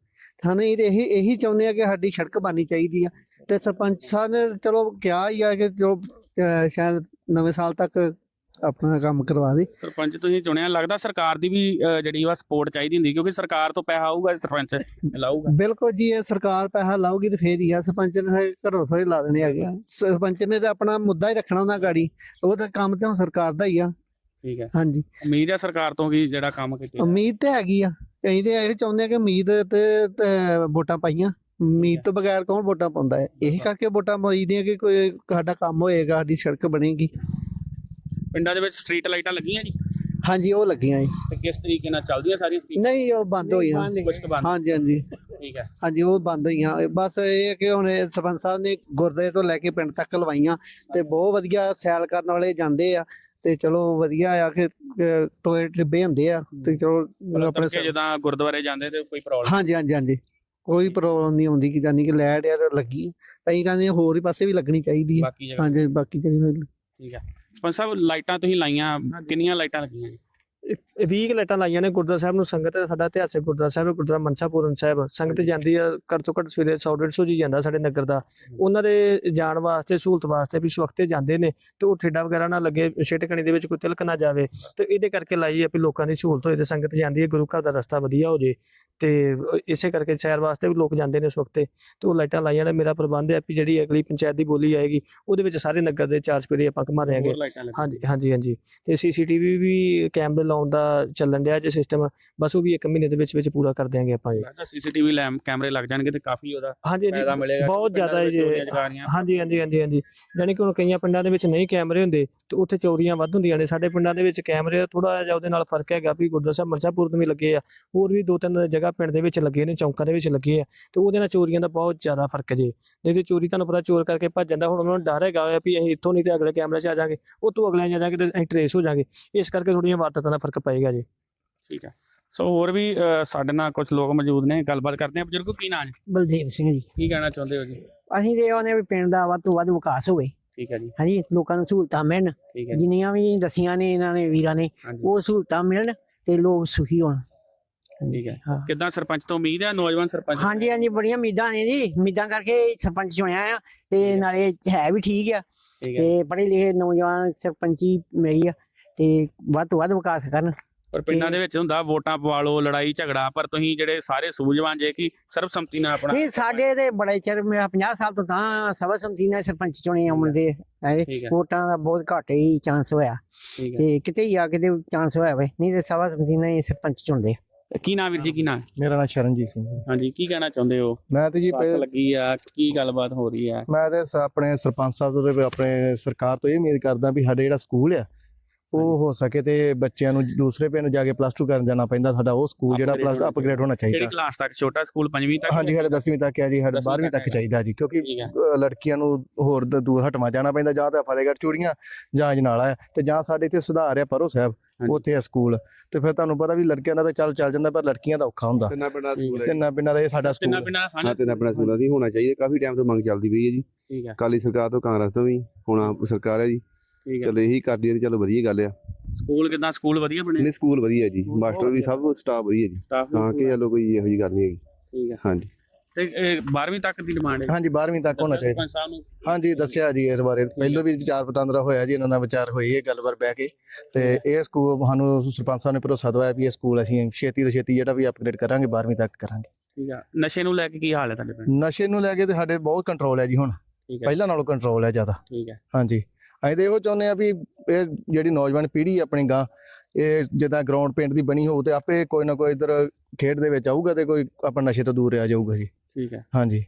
ਸਾਨੂੰ ਇਹ ਇਹੀ ਇਹੀ ਚਾਹੁੰਦੇ ਆ ਕਿ ਸਾਡੀ ਸੜਕ ਬਣਨੀ ਚਾਹੀਦੀ ਆ। ਤੇ ਸਰਪੰਚ ਸਾਹਿਬ ਨੇ ਚਲੋ ਕਿਹਾ ਹੀ ਆ ਕਿ ਜੋ ਸ਼ਾਇਦ ਨਵੇਂ ਸਾਲ ਤੱਕ ਆਪਣਾ ਕੰਮ ਕਰਵਾ ਦੇ। ਸਰਪੰਚ ਤੁਸੀਂ ਚੁਣਿਆ ਲੱਗਦਾ ਸਰਕਾਰ ਦੀ ਵੀ ਜਿਹੜੀ ਵਾ ਸਪੋਰਟ ਚਾਹੀਦੀ ਹੁੰਦੀ ਕਿਉਂਕਿ ਸਰਕਾਰ ਤੋਂ ਪੈਸਾ ਆਊਗਾ ਸਰਪੰਚ ਲਾਊਗਾ। ਬਿਲਕੁਲ ਜੀ ਇਹ ਸਰਕਾਰ ਪੈਸਾ ਲਾਊਗੀ ਤੇ ਫੇਰ ਹੀ ਆ। ਸਰਪੰਚ ਨੇ ਘਰੋਂ ਸਾਰੇ ਲਾ ਦੇਣੇ ਹੈਗੇ ਸਰਪੰਚ ਨੇ ਤਾਂ ਆਪਣਾ ਮੁੱਦਾ ਹੀ ਰੱਖਣਾ ਉਹਨਾਂ ਗਾੜੀ। ਉਹ ਤਾਂ ਕੰਮ ਤੇ ਸਰਕਾਰ ਦਾ ਹੀ ਆ। ਠੀਕ ਹੈ। ਹਾਂਜੀ। ਉਮੀਦ ਹੈ ਸਰਕਾਰ ਤੋਂ ਕਿ ਜਿਹੜਾ ਕੰਮ ਕੀਤਾ। ਉਮੀਦ ਤੇ ਹੈਗੀ ਆ। ਅਸੀਂ ਤੇ ਇਹ ਚਾਹੁੰਦੇ ਆ ਕਿ ਉਮੀਦ ਤੇ ਤੇ ਵੋਟਾਂ ਪਾਈਆਂ। ਉਮੀਦ ਤੋਂ ਬਗੈਰ ਕੌਣ ਵੋਟਾਂ ਪਾਉਂਦਾ ਹੈ? ਇਹੀ ਕਰਕੇ ਵੋਟਾਂ ਪਾਈਦੀਆਂ ਕਿ ਕੋਈ ਸਾਡਾ ਕੰਮ ਹੋਏਗਾ ਸਾਡੀ ਸੜਕ ਬਣੇਗੀ। ਪਿੰਡਾਂ ਦੇ ਵਿੱਚ ਸਟਰੀਟ ਲਾਈਟਾਂ ਲੱਗੀਆਂ ਜੀ? ਹਾਂਜੀ ਉਹ ਲੱਗੀਆਂ ਜੀ। ਤੇ ਕਿਸ ਤਰੀਕੇ ਨਾਲ ਚੱਲਦੀਆਂ ਸਾਰੀਆਂ ਸਟਰੀਟ? ਨਹੀਂ ਉਹ ਬੰਦ ਹੋਈਆਂ। ਕੁਛ ਕੁ ਬੰਦ ਹਾਂਜੀ ਹਾਂਜੀ। ਠੀਕ ਹੈ। ਹਾਂਜੀ ਉਹ ਬੰਦ ਹੋਈਆਂ। ਬਸ ਇਹ ਹੈ ਕਿ ਹੁਣ ਸਰਪੰਚ ਸਾਹਿਬ ਨੇ ਗੁਰਦੇ ਤੋਂ ਲੈ ਕੇ ਪਿੰਡ ਤੱਕ ਲਵਾਈਆਂ ਤੇ ਬਹੁਤ ਵਧੀਆ ਸੈਲ ਕਰਨ ਵਾਲੇ ਜਾਂਦੇ ਆ। ਤੇ ਚਲੋ ਵਧੀਆ ਆ ਕਿ ਟੋਏ ਟਿੱਬੇ ਹੁੰਦੇ ਆ ਤੇ ਚਲੋ ਆਪਣੇ ਜਦੋਂ ਗੁਰਦੁਆਰੇ ਜਾਂਦੇ ਤੇ ਕੋਈ ਪ੍ਰੋਬਲਮ? ਹਾਂਜੀ ਹਾਂਜੀ ਹਾਂਜੀ। ਕੋਈ ਪ੍ਰੋਬਲਮ ਨਹੀਂ ਆਉਂਦੀ ਕਿ ਜਾਨੀ ਕਿ ਲੈਟ ਆ ਤਾਂ ਲੱਗੀ। ਤਾਂ ਕਹਿੰਦੇ ਹੋਰ ਹੀ ਪਾਸੇ ਵੀ ਲੱਗਣੀ ਚਾਹੀਦੀ ਹੈ ਹਾਂਜੀ ਬਾਕੀ ਜਗ੍ਹਾ ਠੀਕ ਹੈ ਸਰਪੰਚ ਸਾਹਿਬ ਲਾਈਟਾਂ ਤੁਸੀਂ ਲਾਈਆਂ ਕਿੰਨੀਆਂ ਲਾਈਟਾਂ ਲੱਗੀਆਂ? 20 ਲਾਈਟਾਂ ਲਾਈਆਂ ਨੇ ਗੁਰਦੁਆਰਾ ਸਾਹਿਬ ਨੂੰ ਸੰਗਤ ਸਾਡਾ ਇਤਿਹਾਸਿਕ ਗੁਰਦੁਆਰਾ ਸਾਹਿਬ ਗੁਰਦੁਆਰਾ ਮਨਸਾ ਪੂਰਨ ਸਾਹਿਬ। ਸੰਗਤ ਜਾਂਦੀ ਆ ਘੱਟ ਤੋਂ ਘੱਟ ਸਵੇਰੇ 100 150 ਜੀ ਜਾਂਦਾ ਸਾਡੇ ਨਗਰ ਦਾ। ਉਹਨਾਂ ਦੇ ਜਾਣ ਵਾਸਤੇ ਸਹੂਲਤ ਵਾਸਤੇ ਵੀ ਸਵਖਤੇ ਜਾਂਦੇ ਨੇ ਤੇ ਉਹ ਠੇਡਾ ਵਗੈਰਾ ਨਾ ਲੱਗੇ ਛਿਟਕਣੀ ਦੇ ਵਿੱਚ ਕੋਈ ਤਿਲਕ ਨਾ ਜਾਵੇ। ਤੇ ਇਹਦੇ ਕਰਕੇ ਲਾਈ ਆ ਵੀ ਲੋਕਾਂ ਦੀ ਸਹੂਲਤ ਹੋਏ ਤੇ ਸੰਗਤ ਜਾਂਦੀ ਹੈ ਗੁਰੂ ਘਰ ਦਾ ਰਸਤਾ ਵਧੀਆ ਹੋ ਜੇ। ਤੇ ਇਸੇ ਕਰਕੇ ਸੈਰ ਵਾਸਤੇ ਵੀ ਲੋਕ ਜਾਂਦੇ ਨੇ ਉਸ ਵਕਤੇ ਤੇ। ਉਹ ਲਾਈਟਾਂ ਲਾਈਆਂ ਨੇ ਮੇਰਾ ਪ੍ਰਬੰਧ ਹੈ ਵੀ ਜਿਹੜੀ ਅਗਲੀ ਪੰਚਾਇਤ ਦੀ ਬੋਲੀ ਆਏਗੀ ਉਹਦੇ ਵਿੱਚ ਸਾਰੇ ਨਗਰ ਦੇ ਚਾਰ ਚਪੇਰੇ ਆਪਾਂ ਘੁਮਾ ਲਾਈਟਾਂ ਲੱਗੀਆਂ। ਹਾਂਜੀ ਹਾਂਜੀ ਹਾਂਜੀ। ਤੇ ਸੀਸੀਟੀਵੀ ਵੀ ਕੈਮਰੇ ਲਾਉਣ ਦਾ ਚੱਲਣ ਡਿਆ ਜੇ ਸਿਸਟਮ ਬਸ ਉਹ ਵੀ ਇੱਕ ਮਹੀਨੇ ਦੇ ਵਿੱਚ ਵਿੱਚ ਪੂਰਾ ਕਰ ਦਿਆਂਗੇ ਆਪਾਂ ਜੀ। ਲੱਗਦਾ ਸੀਸੀਟੀਵੀ ਕੈਮਰੇ ਲੱਗ ਜਾਣਗੇ ਤੇ ਕਾਫੀ ਉਹਦਾ ਹਾਂਜੀ ਫਾਇਦਾ ਮਿਲੇਗਾ ਬਹੁਤ ਜ਼ਿਆਦਾ ਜੀ ਹਾਂਜੀ ਹਾਂਜੀ ਹਾਂਜੀ ਹਾਂਜੀ। ਜਾਣੀ ਕਿ ਹੁਣ ਕਈਆਂ ਪਿੰਡਾਂ ਦੇ ਵਿੱਚ ਨਹੀਂ ਕੈਮਰੇ ਹੁੰਦੇ ਤੇ ਉੱਥੇ ਚੋਰੀਆਂ ਵੱਧ ਹੁੰਦੀਆਂ ਨੇ। ਸਾਡੇ ਪਿੰਡਾਂ ਦੇ ਵਿੱਚ ਕੈਮਰੇ ਥੋੜਾ ਜਿਹਾ ਉਹਦੇ ਨਾਲ ਫ਼ਰਕ ਹੈਗਾ ਵੀ ਗੁਰਦੁਆਰਾ ਸਾਹਿਬ ਮਰਚਾਪੁਰ ਤੋਂ ਵੀ ਲੱਗੇ ਆ। ਹੋਰ ਵੀ ਦੋ ਤਿੰਨ ਜਗ੍ਹਾ ਪਿੰਡ ਦੇ ਵਿੱਚ ਲੱਗੇ ਨੇ ਚੌਂਕਾਂ ਦੇ ਵਿੱਚ ਲੱਗੇ ਆ। ਤੇ ਉਹਦੇ ਨਾਲ ਚੋਰੀਆਂ ਦਾ ਬਹੁਤ ਜ਼ਿਆਦਾ ਫ਼ਰਕ ਜੇ। ਨਹੀਂ ਤੇ ਚੋਰੀ ਤੁਹਾਨੂੰ ਪਤਾ ਚੋਰ ਕਰਕੇ ਭੱਜ ਜਾਂਦਾ ਹੁਣ ਉਹਨਾਂ ਨੂੰ ਡਰ ਹੈਗਾ ਵੀ ਅਸੀਂ ਇੱਥੋਂ ਨਹੀਂ ਤੇ ਅਗਲੇ ਕੈਮਰੇ 'ਚ ਆ ਜਾਾਂਗੇ ਉਹ ਤੋਂ ਅਗਲੇ ਆ ਜਾਾਂਗੇ ਤੇ ਅਸੀਂ ਟਰੇਸ ਹੋ ਜਾਾਂਗੇ ਇਸ ਕਰਕੇ ਥੋੜੀਆਂ ਵਾਰਦਾਤਾਂ ਦਾ ਫ਼ਰਕ ਪਏਗਾ ਜੀ। ਠੀਕ ਹੈ ਸੋ ਹੋਰ ਵੀ ਅ, ਸਾਡੇ ਨਾਲ ਕੁਝ ਲੋਕ ਮੌਜੂਦ ਨੇ ਗੱਲਬਾਤ ਕਰਦੇ ਆ। ਬਜ਼ੁਰਗੋ ਕੀ ਨਾਂ ਹੈ ਬਲਦੇਵ ਸਿੰਘ ਜੀ। ਕੀ ਕਹਿਣਾ ਚਾਹੁੰਦੇ ਹੋ ਜੀ? ਅਸੀਂ ਤੇ ਉਹਨੇ ਵੀ ਪਿੰਡ ਦਾ ਵੱਧ ਤੋਂ ਵੱਧ ਵਿਕਾਸ ਹੋਵੇ। ਠੀਕ ਹੈ ਜੀ। ਹਾਂਜੀ ਲੋਕਾਂ ਨੂੰ ਸਹੂਲਤਾਂ ਮਿਲਣ। ਠੀਕ ਹੈ ਜੀ, ਜਿੰਨੀਆਂ ਵੀ ਦਸੀਆਂ ਨੇ ਇਹਨਾਂ ਨੇ ਵੀਰਾਂ ਨੇ ਹਾਂਜੀ। ਉਹ ਸਹੂਲਤਾਂ ਮਿਲਣ ਤੇ ਲੋਕ ਸੁਖੀ ਹੋਣ। ਠੀਕ ਹੈ ਹਾਂ। ਕਿੱਦਾਂ ਸਰਪੰਚ ਤੋਂ ਉਮੀਦ ਹੈ ਨੌਜਵਾਨ ਸਰਪੰਚ? ਹਾਂਜੀ ਹਾਂਜੀ ਬੜੀਆਂ ਉਮੀਦਾਂ ਨੇ ਜੀ। ਉਮੀਦਾਂ ਕਰਕੇ ਸਰਪੰਚ ਚੁਣਿਆ ਆ ਤੇ ਨਾਲੇ ਹੈ ਵੀ ਠੀਕ ਆ। ਠੀਕ ਹੈ ਤੇ ਪੜ੍ਹੇ ਲਿਖੇ ਨੌਜਵਾਨ ਸਰਪੰਚੀ ਮਿਲੀ ਆ ਤੇ ਵੱਧ ਤੋਂ ਵੱਧ ਵਿਕਾਸ ਕਰਨ। ਪਰ ਪਿੰਡਾਂ ਦੇ ਵਿੱਚ ਹੁੰਦਾ ਵੋਟਾਂ ਪਵਾ ਲਓ ਲੜਾਈ ਝਗੜਾ ਪਰ ਤੁਸੀਂ ਜਿਹੜੇ ਸਾਰੇ ਸੂਝਵਾਨ ਜੇ ਕਿ ਸਰਬਸੰਮਤੀ ਨਾਲ ਆਪਣਾ ਨਹੀਂ ਸਾਡੇ ਤੇ ਬੜੇ ਚਿਰ ਮੇਰਾ 50 ਸਾਲ ਤੋਂ ਤਾਂ ਸਭਾ ਸੰਮਤੀ ਨਾਲ ਸਰਪੰਚ ਚੁਣੇ ਆਉਣ ਦੇ ਵੋਟਾਂ ਦਾ ਬਹੁਤ ਘੱਟ ਹੀ ਚਾਂਸ ਹੋਇਆ। ਤੇ ਕਿਤੇ ਹੀ ਆ ਕਿਤੇ ਚਾਂਸ ਹੋਇਆ ਵੇ। ਨਹੀਂ ਤੇ ਸਭਾ ਸੰਮਤੀ ਨਾਲ ਹੀ ਸਰਪੰਚ ਚੁਣਦੇ। ਕੀ ਨਾਂ ਵੀਰ ਜੀ ਕੀ ਨਾਂ? ਮੇਰਾ ਨਾਮ ਸ਼ਰਨਜੀਤ ਸਿੰਘ ਹੈ। ਹਾਂਜੀ ਕੀ ਕਹਿਣਾ ਚਾਹੁੰਦੇ ਹੋ? ਮੈਂ ਤੇ ਜੀ ਲੱਗੀ ਆ ਕੀ ਗੱਲਬਾਤ ਹੋ ਰਹੀ ਆ? ਮੈਂ ਤੇ ਆਪਣੇ ਸਰਪੰਚ ਸਾਹਿਬ ਤੋਂ ਤੇ ਆਪਣੇ ਸਰਕਾਰ ਤੋਂ ਇਹ ਉਮੀਦ ਕਰਦਾ ਵੀ ਸਾਡੇ ਜਿਹੜਾ ਸਕੂਲ ਆ ਉਹ ਹੋ ਸਕੇ ਤੇ ਬੱਚਿਆਂ ਨੂੰ ਦੂਸਰੇ ਪਿੰਡ ਜਾ ਕੇ ਪਲੱਸ 2 ਕਰਨ ਜਾਣਾ ਪੈਂਦਾ ਸਾਡਾ ਉਹ ਸਕੂਲ ਜਿਹੜਾ ਪਲੱਸ ਅਪਗ੍ਰੇਡ ਹੋਣਾ ਕਿਹੜੀ ਚਾਹੀਦਾ ਕਲਾਸ ਤੱਕ? ਛੋਟਾ ਸਕੂਲ ਪੰਜਵੀਂ ਤੱਕ? ਹਾਂਜੀ ਸਾਡੇ 10ਵੀਂ ਤੱਕ ਹੈ ਜੀ ਸਾਡੇ ਦਸਵੀਂ 12ਵੀਂ ਤੱਕ। ਚਾਹੀਦਾ ਜੀ ਕਿਉਂਕਿ ਲੜਕੀਆਂ ਨੂੰ ਹੋਰ ਦ- ਦੂਰ ਹਟਵਾ ਜਾਣਾ ਪੈਂਦਾ ਜਾਂ ਤਾਂ ਫਤਿਹਗੜ੍ਹ ਚੂੜੀਆਂ ਜਾਂ ਜਨਾਲਾ ਤੇ ਜਾਂ ਸਾਡੇ ਇੱਥੇ ਸੁਧਾਰ ਹੈ ਪਰੋ ਸਾਹਿਬ। ਉੱਥੇ ਹੈ ਸਕੂਲ ਤੇ ਫਿਰ ਤੁਹਾਨੂੰ ਪਤਾ ਵੀ ਲੜਕਿਆਂ ਦਾ ਤਾਂ ਚੱਲ ਚੱਲ ਜਾਂਦਾ ਪਰ ਲੜਕੀਆਂ ਦਾ ਔਖਾ ਹੁੰਦਾ। ਤਿੰਨਾਂ ਪਿੰਡਾਂ ਦਾ ਸਕੂਲ ਹੈ। ਤਿੰਨਾਂ ਪਿੰਡਾਂ ਦਾ ਇਹ ਸਾਡਾ ਸਕੂਲ ਤਿੰਨਾਂ ਹੈ। ਪਿੰਡਾਂ ਦਾ ਹਾਂ ਸਾਂਝਾ ਤੇ ਆਪਣਾ ਸਕੂਲਾਂ ਦੀ ਹੋਣਾ ਚਾਹੀਦਾ ਕਾਫੀ ਟਾਈਮ ਤੋਂ ਮੰਗ ਚੱਲਦੀ ਪਈ ਹੈ ਜੀ। ਠੀਕ ਹੈ। ਕਾਲੀ ਸਰਕਾਰ ਤੋਂ ਕਾਂਗਰਸ ਤੋਂ ਵੀ ਹੁਣ ਸਰਕਾਰ ਹੈ ਜੀ। ਠੀਕ ਹੈ। ਚਲੋ ਇਹੀ ਕਰਦੀ ਹੈ ਤੇ ਚਲੋ ਵਧੀਆ ਗੱਲ ਆ। ਸਕੂਲ ਕਿਦਾਂ? ਸਕੂਲ ਵਧੀਆ ਬਣੇ? ਨਹੀਂ ਸਕੂਲ ਵਧੀਆ ਜੀ। ਮਾਸਟਰ ਵੀ ਸਭ ਸਟਾਫ ਵਧੀਆ ਜੀ। ਹਾਂ ਕਿ ਚਲੋ ਕੋਈ ਇਹੋ ਜੀ ਗੱਲ ਨਹੀਂ ਹੈਗੀ। ਠੀਕ ਹੈ। ਹਾਂਜੀ। ਤੇ 12ਵੀਂ ਤੱਕ ਦੀ ਡਿਮਾਂਡ ਹੈ? ਹਾਂਜੀ 12ਵੀਂ ਤੱਕ ਹੋਣਾ ਚਾਹੀਦਾ। ਸਰਪੰਚ ਸਾਹਿਬ ਨੂੰ? ਹਾਂਜੀ ਦੱਸਿਆ ਜੀ ਇਸ ਬਾਰੇ। ਪਹਿਲਾਂ ਵੀ ਵਿਚਾਰ ਵਟਾਂਦਰਾ ਹੋਇਆ ਜੀ ਇਹਨਾਂ ਨਾਲ ਵਿਚਾਰ ਹੋਈ ਇਹ ਗੱਲਬਾਤ ਬਹਿ ਕੇ। ਤੇ ਇਹ ਸਕੂਲ ਸਾਨੂੰ ਸਰਪੰਚ ਸਾਹਿਬ ਨੇ ਭਰੋਸਾ ਦਵਾਇਆ ਵੀ ਇਹ ਸਕੂਲ ਅਸੀਂ ਛੇਤੀ ਤੋਂ ਛੇਤੀ ਜਿਹੜਾ ਵੀ ਅਪਗ੍ਰੇਡ ਕਰਾਂਗੇ 12ਵੀਂ ਤੱਕ ਕਰਾਂਗੇ। ਠੀਕ ਹੈ। ਨਸ਼ੇ ਨੂੰ ਲੈ ਕੇ ਕੀ ਹਾਲ ਹੈ ਤੁਹਾਡੇ ਪਿੰਡ? ਨਸ਼ੇ ਨੂੰ ਲੈ ਕੇ ਤੇ ਸਾਡੇ ਬਹੁਤ ਕੰਟਰੋਲ ਹੈ ਜੀ ਹੁਣ। ਠੀਕ ਹੈ। ਪਹਿਲਾਂ ਨਾਲੋਂ ਕੰਟਰੋਲ ਹੈ ਜ਼ਿਆਦਾ। ਠੀਕ ਹੈ। ਹਾਂਜੀ। ਅਸੀਂ ਤਾਂ ਇਹੋ ਚਾਹੁੰਦੇ ਆ ਵੀ ਇਹ ਜਿਹੜੀ ਨੌਜਵਾਨ ਪੀੜ੍ਹੀ ਆਪਣੀ ਗਾਂ ਇਹ ਜਿੱਦਾਂ ਗਰਾਊਂਡ ਪਿੰਡ ਦੀ ਬਣੀ ਹੋਊ ਤੇ ਆਪੇ ਕੋਈ ਨਾ ਕੋਈ ਇਧਰ ਖੇਡ ਦੇ ਵਿੱਚ ਆਊਗਾ ਤੇ ਕੋਈ ਆਪਣਾ ਨਸ਼ੇ ਤੋਂ ਦੂਰ ਰਹਿ ਜਾਊਗਾ ਜੀ। ਠੀਕ ਹੈ। ਹਾਂਜੀ।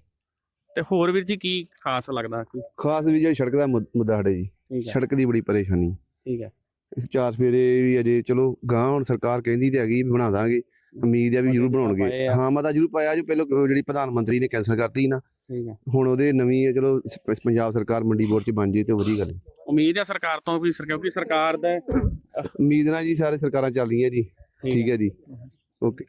ਤੇ ਹੋਰ ਵੀਰ ਜੀ ਕੀ ਖਾਸ ਲੱਗਦਾ? ਕੀ ਖਾਸ ਵੀ ਜਿਹੜੀ ਸੜਕ ਦਾ ਮੁੱਦਾ ਸਾਡੇ ਜੀ। ਠੀਕ ਹੈ। ਸੜਕ ਦੀ ਬੜੀ ਪਰੇਸ਼ਾਨੀ। ਠੀਕ ਹੈ। ਇਸ ਚਾਰ ਫੇਰੇ ਵੀ ਅਜੇ ਚਲੋ ਗਾਂ ਹੁਣ ਸਰਕਾਰ ਕਹਿੰਦੀ ਤੇ ਹੈਗੀ ਵੀ ਬਣਾ ਦਾਂਗੇ। ਉਮੀਦ ਹੈ ਵੀ ਜ਼ਰੂਰ ਬਣਾਉਣਗੇ। ਹਾਂ ਮਤਾ ਜ਼ਰੂਰ ਪਾਇਆ ਜੋ ਪਹਿਲਾਂ ਜਿਹੜੀ ਪ੍ਰਧਾਨ ਮੰਤਰੀ ਨੇ ਕੈਂਸਲ ਕਰਤੀ ਨਾ। ਠੀਕ ਹੈ। ਹੁਣ ਉਹਦੇ ਨਵੀਂ ਹੈ, ਚਲੋ ਸ- ਪੰਜਾਬ ਸਰਕਾਰ ਮੰਡੀ ਬੋਰਡ ਚ ਬਣ ਜੇ ਤੇ ਵਧੀਆ ਗੱਲ ਹੈ। ਉਮੀਦ ਹੈ ਸਰਕਾਰ ਤੋਂ ਵੀ ਸਰ ਕਿਉਂਕਿ ਸਰਕਾਰ ਦਾ ਉਮੀਦ ਨਾਲ ਜੀ ਸਾਰੇ ਸਰਕਾਰਾਂ ਚੱਲ ਰਹੀਆਂ ਜੀ। ਠੀਕ ਹੈ ਜੀ। ਓਕੇ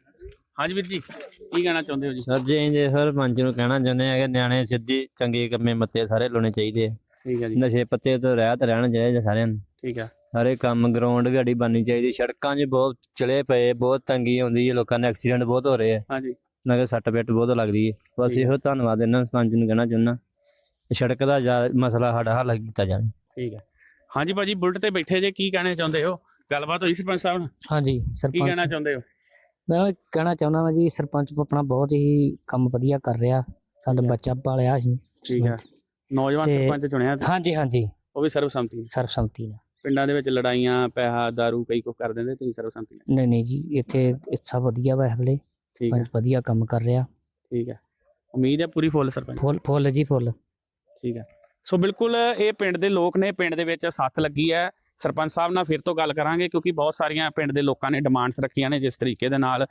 ਹਾਂਜੀ ਵੀਰ ਜੀ ਕੀ ਕਹਿਣਾ ਚਾਹੁੰਦੇ ਹੋ ਜੀ? ਸਰ ਜੀ ਜੇ ਸਰਪੰਚ ਨੂੰ ਕਹਿਣਾ ਚਾਹੁੰਦੇ ਆ ਕਿ ਨਿਆਣੇ ਸਿੱਧੀ ਚੰਗੇ ਕੰਮੇ ਮੱਤੇ ਸਾਰੇ ਲਾਉਣੇ ਚਾਹੀਦੇ ਆ। ਠੀਕ ਹੈ ਜੀ। ਨਸ਼ੇ ਪੱਤੇ ਤੋਂ ਰਹਿਤ ਰਹਿਣ ਚਾਹੀਦੇ ਸਾਰਿਆਂ ਨੂੰ। ਠੀਕ ਹੈ। ਸਾਰੇ ਕੰਮ ਗਰਾਊਂਡ ਵੀ ਸਾਡੀ ਬਣਨੀ ਚਾਹੀਦੀ ਸੜਕਾਂ 'ਚ ਬਹੁਤ ਚਲੇ ਪਏ ਬਹੁਤ ਤੰਗੀ ਆਉਂਦੀ ਹੈ ਲੋਕਾਂ ਦੇ ਐਕਸੀਡੈਂਟ ਬਹੁਤ ਹੋ ਰਹੇ ਆ। ਹਾਂਜੀ। ਨਗਰ ਸੱਟ ਪਿੱਟ ਬਹੁਤ ਲੱਗਦੀ ਹੈ। ਬਸ। ਇਹੋ ਧੰਨਵਾਦ ਇਹਨਾਂ ਸਰਪੰਚ ਨੂੰ ਕਹਿਣਾ ਚਾਹੁੰਦਾ। ਸੜਕ ਦਾ ਜਾ- ਮਸਲਾ ਸਾਡਾ ਹੱਲ ਕੀਤਾ ਜਾਵੇ। ਠੀਕ ਹੈ। ਹਾਂਜੀ ਭਾਜੀ ਬੁਲਟ ਤੇ ਬੈਠੇ ਜੇ ਕੀ ਕਹਿਣਾ ਚਾਹੁੰਦੇ ਹੋ? ਗੱਲਬਾਤ ਹੋਈ ਸਰਪੰਚ ਸਾਹਿਬ ਨਾਲ? ਹਾਂਜੀ ਕੀ ਸਰਪੰਚ। ਕਹਿਣਾ ਚਾਹੁੰਦੇ ਹੋ? ਮੈਂ ਕਹਿਣਾ ਚਾਹੁੰਦਾ ਹਾਂ ਜੀ ਸਰਪੰਚ ਆਪਣਾ ਬਹੁਤ ਹੀ ਕੰਮ ਵਧੀਆ ਕਰ ਰਿਹਾ। ਸਾਡਾ ਠੀਕ ਹੈ। ਬੱਚਾ ਪਾਲਿਆ ਸੀ। ਠੀਕ ਹੈ। ਨੌਜਵਾਨ ਤੇ- ਸਰਪੰਚ ਚੁਣਿਆ ਤੁਸੀਂ। ਹਾਂਜੀ ਹਾਂਜੀ। ਉਹ ਵੀ ਸਰਬਸੰਮਤੀ ਨਾਲ। ਸਰਬਸੰਮਤੀ ਨਾਲ। ਪਿੰਡਾਂ ਦੇ ਵਿੱਚ ਲੜਾਈਆਂ ਪੈਸਾ ਦਾਰੂ ਕਈ ਕੁਝ ਕਰ ਦਿੰਦੇ ਤੁਸੀਂ ਸਰਬਸੰਮਤੀ ਨਾਲ। ਨਹੀਂ ਨਹੀਂ ਜੀ ਇੱਥੇ ਇਹ ਸਭ ਵਧੀਆ ਵਾ ਹਲੇ ਠੀਕ ਹੈ। ਵਧੀਆ ਕੰਮ ਕਰ ਰਿਹਾ। ਠੀਕ ਹੈ। ਉਮੀਦ ਹੈ ਪੂਰੀ ਫੁੱਲ ਸਰਪੰਚ? ਫੁੱਲ ਫੁੱਲ ਜੀ ਫੁੱਲ। ਠੀਕ ਹੈ। ਸੋ ਬਿਲਕੁਲ ਇਹ ਪਿੰਡ ਦੇ ਲੋਕ ਨੇ, ਪਿੰਡ ਦੇ ਵਿੱਚ ਸੱਥ ਲੱਗੀ ਹੈ। ਸਰਪੰਚ ਸਾਹਿਬ ਨਾਲ ਫਿਰ ਤੋਂ ਗੱਲ ਕਰਾਂਗੇ ਕਿਉਂਕਿ ਬਹੁਤ ਸਾਰੀਆਂ ਪਿੰਡ ਦੇ ਲੋਕਾਂ ਨੇ ਡਿਮਾਂਡਸ ਰੱਖੀਆਂ ਨੇ ਜਿਸ ਤਰੀਕੇ ਦੇ ਨਾਲ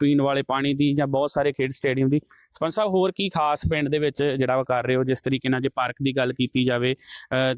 ਪੀਣ ਵਾਲੇ ਪਾਣੀ ਦੀ ਜਾਂ ਬਹੁਤ ਸਾਰੇ ਖੇਡ ਸਟੇਡੀਅਮ ਦੀ। ਸਰਪੰਚ ਸਾਹਿਬ, ਹੋਰ ਕੀ ਖਾਸ ਪਿੰਡ ਦੇ ਵਿੱਚ ਜਿਹੜਾ ਵਾ ਕਰ ਰਹੇ ਹੋ, ਜਿਸ ਤਰੀਕੇ ਨਾਲ ਜੇ ਪਾਰਕ ਦੀ ਗੱਲ ਕੀਤੀ ਜਾਵੇ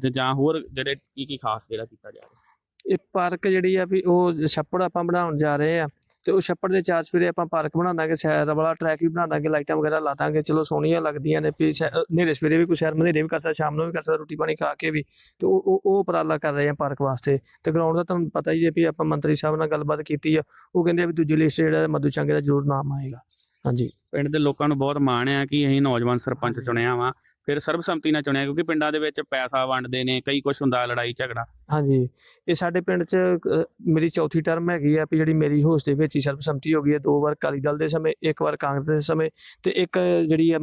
ਤੇ ਜਾਂ ਹੋਰ ਜਿਹੜੇ ਕੀ ਕੀ ਖਾਸ ਜਿਹੜਾ ਕੀਤਾ ਜਾਵੇ ਇਹ ਪਾਰਕ ਜਿਹੜੀ ਆ ਵੀ ਉਹ ਛੱਪੜ ਆਪਾਂ ਬਣਾਉਣ ਜਾ ਰਹੇ ਆ। ਤੇ ਉਹ ਛੱਪੜ ਦੇ ਚਾਰ ਸਵੇਰੇ ਆਪਾਂ ਪਾਰਕ ਬਣਾ ਦਾਂਗੇ ਸੈਰ ਵਾਲਾ ਟਰੈਕ ਵੀ ਬਣਾ ਦਾਂਗੇ, ਲਾਈਟਾਂ ਵਗੈਰਾ ਲਾ ਦਾਂਗੇ, ਚਲੋ ਸੋਹਣੀਆਂ ਲੱਗਦੀਆਂ ਨੇ, ਵੀ ਸੈ- ਹਨੇਰੇ ਸਵੇਰੇ ਵੀ ਕੋਈ ਸੈਰ ਹਨੇਰੇ ਵੀ ਕਰ ਸਕਦਾ, ਸ਼ਾਮ ਨੂੰ ਵੀ ਕਰ ਸਕਦਾ, ਰੋਟੀ ਪਾਣੀ ਖਾ ਕੇ ਵੀ, ਤੇ ਉਹ ਉਹ ਉਹ ਉਪਰਾਲਾ ਕਰ ਰਹੇ ਆ ਪਾਰਕ ਵਾਸਤੇ। ਤੇ ਗਰਾਊਂਡ ਦਾ ਤੁਹਾਨੂੰ ਪਤਾ ਹੀ ਹੈ ਵੀ ਆਪਾਂ ਮੰਤਰੀ ਸਾਹਿਬ ਨਾਲ ਗੱਲਬਾਤ ਕੀਤੀ ਆ, ਉਹ ਕਹਿੰਦੇ ਆ ਵੀ ਦੂਜੀ ਲਿਸਟ ਜਿਹੜਾ ਮਧੂ ਚੰਗੇ ਦਾ ਜ਼ਰੂਰ ਨਾਮ ਆਏਗਾ। ਹਾਂਜੀ। ਪਿੰਡ ਦੇ ਲੋਕਾਂ ਨੂੰ ਬਹੁਤ ਮਾਣ ਆ ਕਿ ਅਸੀਂ ਨੌਜਵਾਨ ਸਰਪੰਚ ਚੁਣਿਆ ਵਾ ਫਿਰ ਸਰਬਸੰਮਤੀ ਨਾਲ ਚੁਣਿਆ ਕਿਉਂਕਿ ਪਿੰਡਾਂ ਦੇ ਵਿੱਚ ਪੈਸਾ ਵੰਡਦੇ ਨੇ ਕਈ ਕੁਝ ਹੁੰਦਾ ਲੜਾਈ ਝਗੜਾ। ਹਾਂਜੀ ਇਹ ਸਾਡੇ ਪਿੰਡ 'ਚ ਮੇਰੀ ਚੌਥੀ ਟਰਮ ਹੈਗੀ ਆ ਵੀ ਜਿਹੜੀ ਮੇਰੀ ਹੋਸ ਦੇ ਵਿੱਚ ਹੀ ਸਰਬਸੰਮਤੀ ਹੋ ਗਈ ਹੈ। ਦੋ ਵਾਰ ਅਕਾਲੀ ਦਲ ਦੇ ਸਮੇਂ ਇੱਕ ਵਾਰ ਕਾਂਗਰਸ ਦੇ ਸਮੇਂ ਤੇ ਇੱਕ ਜਿਹੜੀ ਹੈ